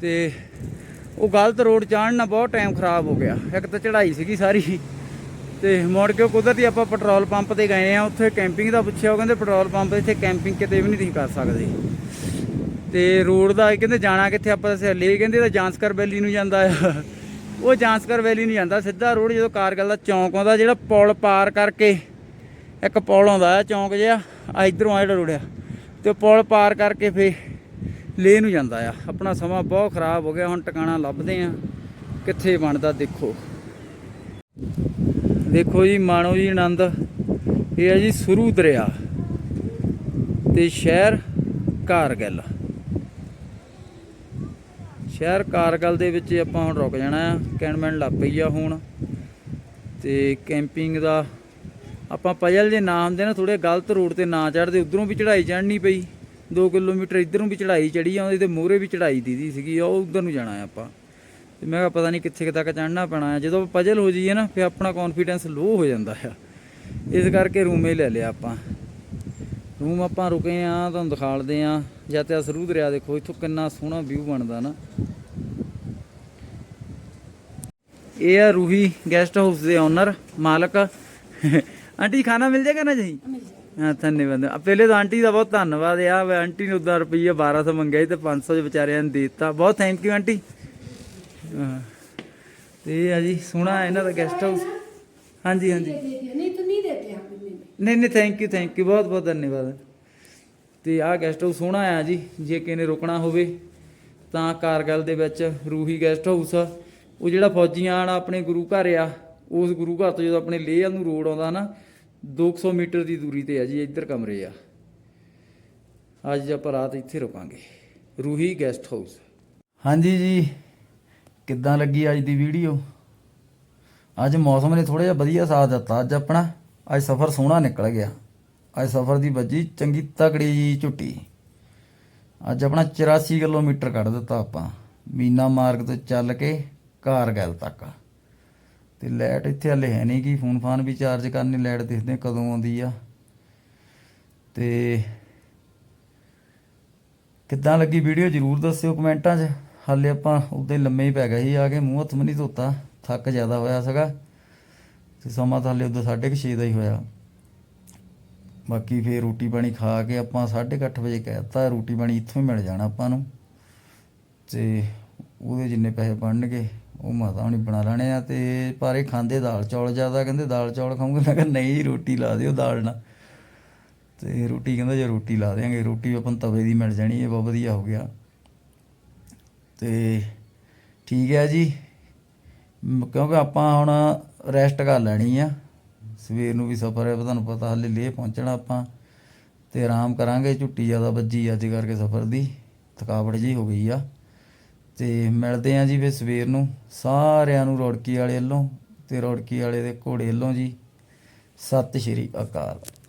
ਤੇ ਉਹ ਗਲਤ ਰੋਡ ਚਾੜਨ ਨਾਲ ਬਹੁਤ ਟਾਈਮ ਖਰਾਬ ਹੋ ਗਿਆ। ਇੱਕ ਤਾਂ ਚੜ੍ਹਾਈ ਸੀਗੀ ਸਾਰੀ। ਤੇ ਮੁੜ ਕੇ ਕੁਦਰਤੀ ਆਪਾਂ ਪੈਟਰੋਲ ਪੰਪ ਤੇ ਗਏ ਆ, ਉੱਥੇ ਕੈਂਪਿੰਗ ਦਾ ਪੁੱਛਿਆ, ਉਹ ਕਹਿੰਦੇ ਪੈਟਰੋਲ ਪੰਪ ਇੱਥੇ ਕੈਂਪਿੰਗ ਕਿਤੇ ਵੀ ਨਹੀਂ ਤੁਸੀਂ ਕਰ ਸਕਦੇ। ਤੇ ਰੋਡ ਦਾ ਕਹਿੰਦੇ ਜਾਣਾ ਕਿੱਥੇ, ਆਪਾਂ ਦੱਸਿਆ ਲੇ ਕਹਿੰਦੇ ਤਾਂ ਜਾਂਸਕਰ ਵੈਲੀ ਨੂੰ ਜਾਂਦਾ ਆ। ਉਹ ਜਾਂਸਕਰ ਵੈਲੀ ਨਹੀਂ ਜਾਂਦਾ, ਸਿੱਧਾ ਰੋਡ ਜਦੋਂ ਕਾਰਗਲ ਦਾ ਚੌਂਕ ਆਉਂਦਾ, ਜਿਹੜਾ ਪੁਲ ਪਾਰ ਕਰਕੇ ਇੱਕ ਪੁਲ ਆਉਂਦਾ ਆ, ਚੌਂਕ ਜਿਹਾ ਆ ਇਧਰੋਂ ਆ ਜਿਹੜਾ ਰੋਡ ਆ। ਤੇ ਉਹ ਪੁਲ ਪਾਰ ਕਰਕੇ ਫੇ ਲੇ ਨੂੰ ਜਾਂਦਾ ਆ। ਆਪਣਾ ਸਮਾਂ ਬਹੁਤ ਖਰਾਬ ਹੋ ਗਿਆ, ਹੁਣ ਟਿਕਾਣਾ ਲੱਭਦੇ ਆ। ਕਿੱਥੇ ਬਣਦਾ ਦੇਖੋ। ਦੇਖੋ ਜੀ, ਮਾਣੋ ਜੀ ਆਨੰਦ, ਇਹ ਹੈ ਜੀ ਸੁਰੂ ਦਰਿਆ ਤੇ ਸ਼ਹਿਰ ਕਾਰਗਿਲ ਸ਼ਹਿਰ ਕਾਰਗਲ ਦੇ ਵਿੱਚ ਆਪਾਂ ਹੁਣ ਰੁਕ ਜਾਣਾ ਆ। ਕੈਨਮੈਂਟ ਲੱਗ ਪਈ ਆ ਹੁਣ। ਤੇ ਕੈਂਪਿੰਗ ਦਾ ਆਪਾਂ ਪਜਲ ਜੇ ਨਾਮ ਹੁੰਦੇ ਨਾ ਥੋੜੇ ਗਲਤ ਰੋਡ ਤੇ ਨਾ ਚੜਦੇ ਉਧਰੋਂ ਵੀ ਚੜਾਈ ਚੜਨੀ ਪਈ। 2 ਕਿਲੋਮੀਟਰ ਇਧਰੋਂ ਵੀ ਚੜਾਈ ਚੜੀ ਆਉਂਦੀ ਤੇ ਮੂਹਰੇ ਵੀ ਚੜਾਈ ਦੀਦੀ ਸੀਗੀ, ਉਹ ਉਧਰ ਨੂੰ ਜਾਣਾ ਆ ਆਪਾਂ। ਤੇ ਮੈਂ ਕਿਹਾ ਪਤਾ ਨਹੀਂ ਕਿੱਥੇ ਤੱਕ ਚੜਨਾ ਪੈਣਾ ਆ। ਜਦੋਂ ਪਜਲ ਹੋ ਜਾਈਏ ਨਾ, ਫਿਰ ਆਪਣਾ ਕੌਨਫੀਡੈਂਸ ਲੋ ਹੋ ਜਾਂਦਾ ਆ। ਇਸ ਕਰਕੇ ਰੂਮੇ ਲੈ ਲਿਆ ਆਪਾਂ। ਰੂਮ ਆਪਾਂ ਰੁਕੇ ਆ ਤੁਹਾਨੂੰ ਦਿਖਾਲਦੇ ਆ। ਜਾਂ ਤੇ ਸਰੂਹ ਦਰਿਆ ਦੇਖੋ ਇੱਥੋਂ ਕਿੰਨਾ ਸੋਹਣਾ ਵਿਊ ਬਣਦਾ ਨਾ। ਇਹ ਆ ਰੂਹੀ ਗੈਸਟ ਹਾਊਸ ਦੇ ਓਨਰ ਮਾਲਕ। ਆਂਟੀ ਖਾਣਾ ਮਿਲ ਜਾਏਗਾ ਨਾ ਜੀ? ਹਾਂ ਧੰਨਵਾਦ। ਪਹਿਲੇ ਤਾਂ ਆਂਟੀ ਦਾ ਬਹੁਤ ਧੰਨਵਾਦ ਆ। ਆਂਟੀ ਨੇ ਉਦਾਂ ਰੁਪਈਆ 1200 ਮੰਗਿਆ ਤੇ 500 ਵਿਚਾਰਿਆਂ ਨੇ ਦਿੱਤਾ। ਬਹੁਤ ਥੈਂਕ ਯੂ ਆਂਟੀ। ਤੇ ਆ ਜੀ ਸੋਹਣਾ ਇਹਨਾਂ ਦਾ ਗੈਸਟ ਹਾਊਸ ਹਾਂਜੀ ਹਾਂਜੀ। ਨਹੀਂ ਤੂੰ ਨਹੀਂ ਦਿੱਤੇ ਨਹੀਂ ਨਹੀਂ ਥੈਂਕ ਯੂ ਥੈਂਕ ਯੂ ਬਹੁਤ ਬਹੁਤ ਧੰਨਵਾਦ। ਤੇ ਆਹ ਗੈਸਟ ਹਾਊਸ ਸੋਹਣਾ ਆ ਜੀ, ਜੇ ਕਿਸੇ ਨੇ ਰੁਕਣਾ ਹੋਵੇ, ਤਾਂ ਕਾਰਗਲ ਦੇ ਵਿੱਚ ਰੂਹੀ ਗੈਸਟ ਹਾਊਸ ਆ। ਉਹ ਜਿਹੜਾ ਫੌਜੀਆਂ ਆਣ ਆਪਣੇ ਗੁਰੂ ਘਰ ਆ, ਉਸ ਗੁਰੂ ਘਰ ਤੋਂ ਜਦੋਂ ਆਪਣੇ ਲੇਹ ਨੂੰ ਰੋਡ ਆਉਂਦਾ ਨਾ 200 ਮੀਟਰ ਦੀ ਦੂਰੀ ਤੇ ਆ ਜੀ, ਇੱਧਰ ਕਮਰੇ ਆ। ਅੱਜ ਆਪਾਂ ਰਾਤ ਇੱਥੇ ਰੁਕਾਂਗੇ, ਰੂਹੀ ਗੈਸਟ ਹਾਊਸ ਹਾਂਜੀ ਜੀ, ਕਿੱਦਾਂ ਲੱਗੀ ਅੱਜ ਦੀ ਵੀਡੀਓ ਅੱਜ ਮੌਸਮ ਨੇ ਥੋੜਾ ਜਿਹਾ ਵਧੀਆ ਸਾਥ ਦਿੱਤਾ, ਅੱਜ ਆਪਣਾ। ਅੱਜ ਸਫ਼ਰ ਸੋਹਣਾ ਨਿਕਲ ਗਿਆ। ਅੱਜ ਸਫ਼ਰ ਦੀ ਵੱਜੀ ਚੰਗੀ ਤਕੜੀ ਜੀ ਝੁੱਟੀ। ਅੱਜ ਆਪਣਾ 84 ਕਿਲੋਮੀਟਰ ਕੱਢ ਦਿੱਤਾ ਆਪਾਂ। ਮੀਨਾ ਮਾਰਗ ਤੋਂ ਚੱਲ ਕੇ ਕਾਰਗਿਲ ਤੱਕ। ਤੇ ਲਾਈਟ ਇੱਥੇ ਹਲੇ ਹੈ ਨਹੀਂ ਕਿ ਫੋਨ ਫਾਨ ਵੀ ਚਾਰਜ ਕਰਨੀ, ਲਾਈਟ ਦੇਖਦੇ ਕਦੋਂ ਆਉਂਦੀ ਆ। ਤੇ ਕਿੱਦਾਂ ਲੱਗੀ ਵੀਡੀਓ ਜਰੂਰ ਦੱਸਿਓ ਕਮੈਂਟਾਂ 'ਚ। ਹਾਲੇ ਆਪਾਂ ਉਦਾਂ ਹੀ ਲੰਮੇ ਹੀ ਪੈ ਗਏ ਸੀ, ਆ ਕੇ ਮੂੰਹ ਹੱਥ ਵੀ ਨਹੀਂ ਧੋਤਾ। ਥੱਕ ਜ਼ਿਆਦਾ ਹੋਇਆ ਸੀਗਾ। ਤੇ ਸਮਾਂ ਤਾਂ ਹਾਲੇ ਉਦੋਂ 6:30 ਦਾ ਹੀ ਹੋਇਆ। ਬਾਕੀ ਫੇਰ ਰੋਟੀ ਪਾਣੀ ਖਾ ਕੇ ਆਪਾਂ 8:30 ਵਜੇ ਕਹਿਤਾ ਰੋਟੀ ਪਾਣੀ ਇੱਥੋਂ ਹੀ ਮਿਲ ਜਾਣਾ ਆਪਾਂ ਨੂੰ। ਤੇ ਉਹਦੇ ਜਿੰਨੇ ਪੈਸੇ ਬਣਨਗੇ, ਉਹ ਮਾਤਾ ਹੁਣੀ ਬਣਾ ਲੈਣੇ ਆ ਤੇ ਪਰ ਇਹ ਖਾਂਦੇ ਦਾਲ ਚੌਲ ਜ਼ਿਆਦਾ, ਕਹਿੰਦੇ ਦਾਲ ਚੌਲ ਖਾਉਂਗੇ ਮੈਂ ਕਿਹਾ ਨਹੀਂ ਰੋਟੀ ਲਾ ਦਿਓ ਦਾਲ ਨਾਲ। ਤੇ ਰੋਟੀ ਕਹਿੰਦਾ ਜੇ ਰੋਟੀ ਲਾ ਦੇਾਂਗੇ ਰੋਟੀ ਆਪਾਂ ਨੂੰ ਤਵੇ ਦੀ ਮਿਲ ਜਾਣੀ ਇਹ ਬਹੁਤ ਵਧੀਆ ਹੋ ਗਿਆ। ਤੇ ਠੀਕ ਹੈ ਜੀ। ਕਿਉਂਕਿ ਆਪਾਂ ਹੁਣ ਰੈਸਟ ਕਰ ਲੈਣੀ ਆ। ਸਵੇਰ ਨੂੰ ਵੀ ਸਫ਼ਰ ਹੈ, ਤੁਹਾਨੂੰ ਪਤਾ ਹਾਲੇ ਲੇਹ ਪਹੁੰਚਣਾ ਆਪਾਂ। ਤੇ ਆਰਾਮ ਕਰਾਂਗੇ, ਝੁੱਟੀ ਜ਼ਿਆਦਾ ਵੱਜੀ ਅੱਜ ਕਰਕੇ ਸਫ਼ਰ ਦੀ, ਥਕਾਵਟ ਜੀ ਹੋ ਗਈ ਆ। ਤੇ ਮਿਲਦੇ ਆ ਜੀ ਫਿਰ ਸਵੇਰ ਨੂੰ। ਸਾਰਿਆਂ ਨੂੰ ਰੌੜਕੀ ਵਾਲੇ ਵੱਲੋਂ ਤੇ ਰੌੜਕੀ ਵਾਲੇ ਦੇ ਘੋੜੇ ਵੱਲੋਂ ਜੀ। ਸਤਿ ਸ਼੍ਰੀ ਅਕਾਲ।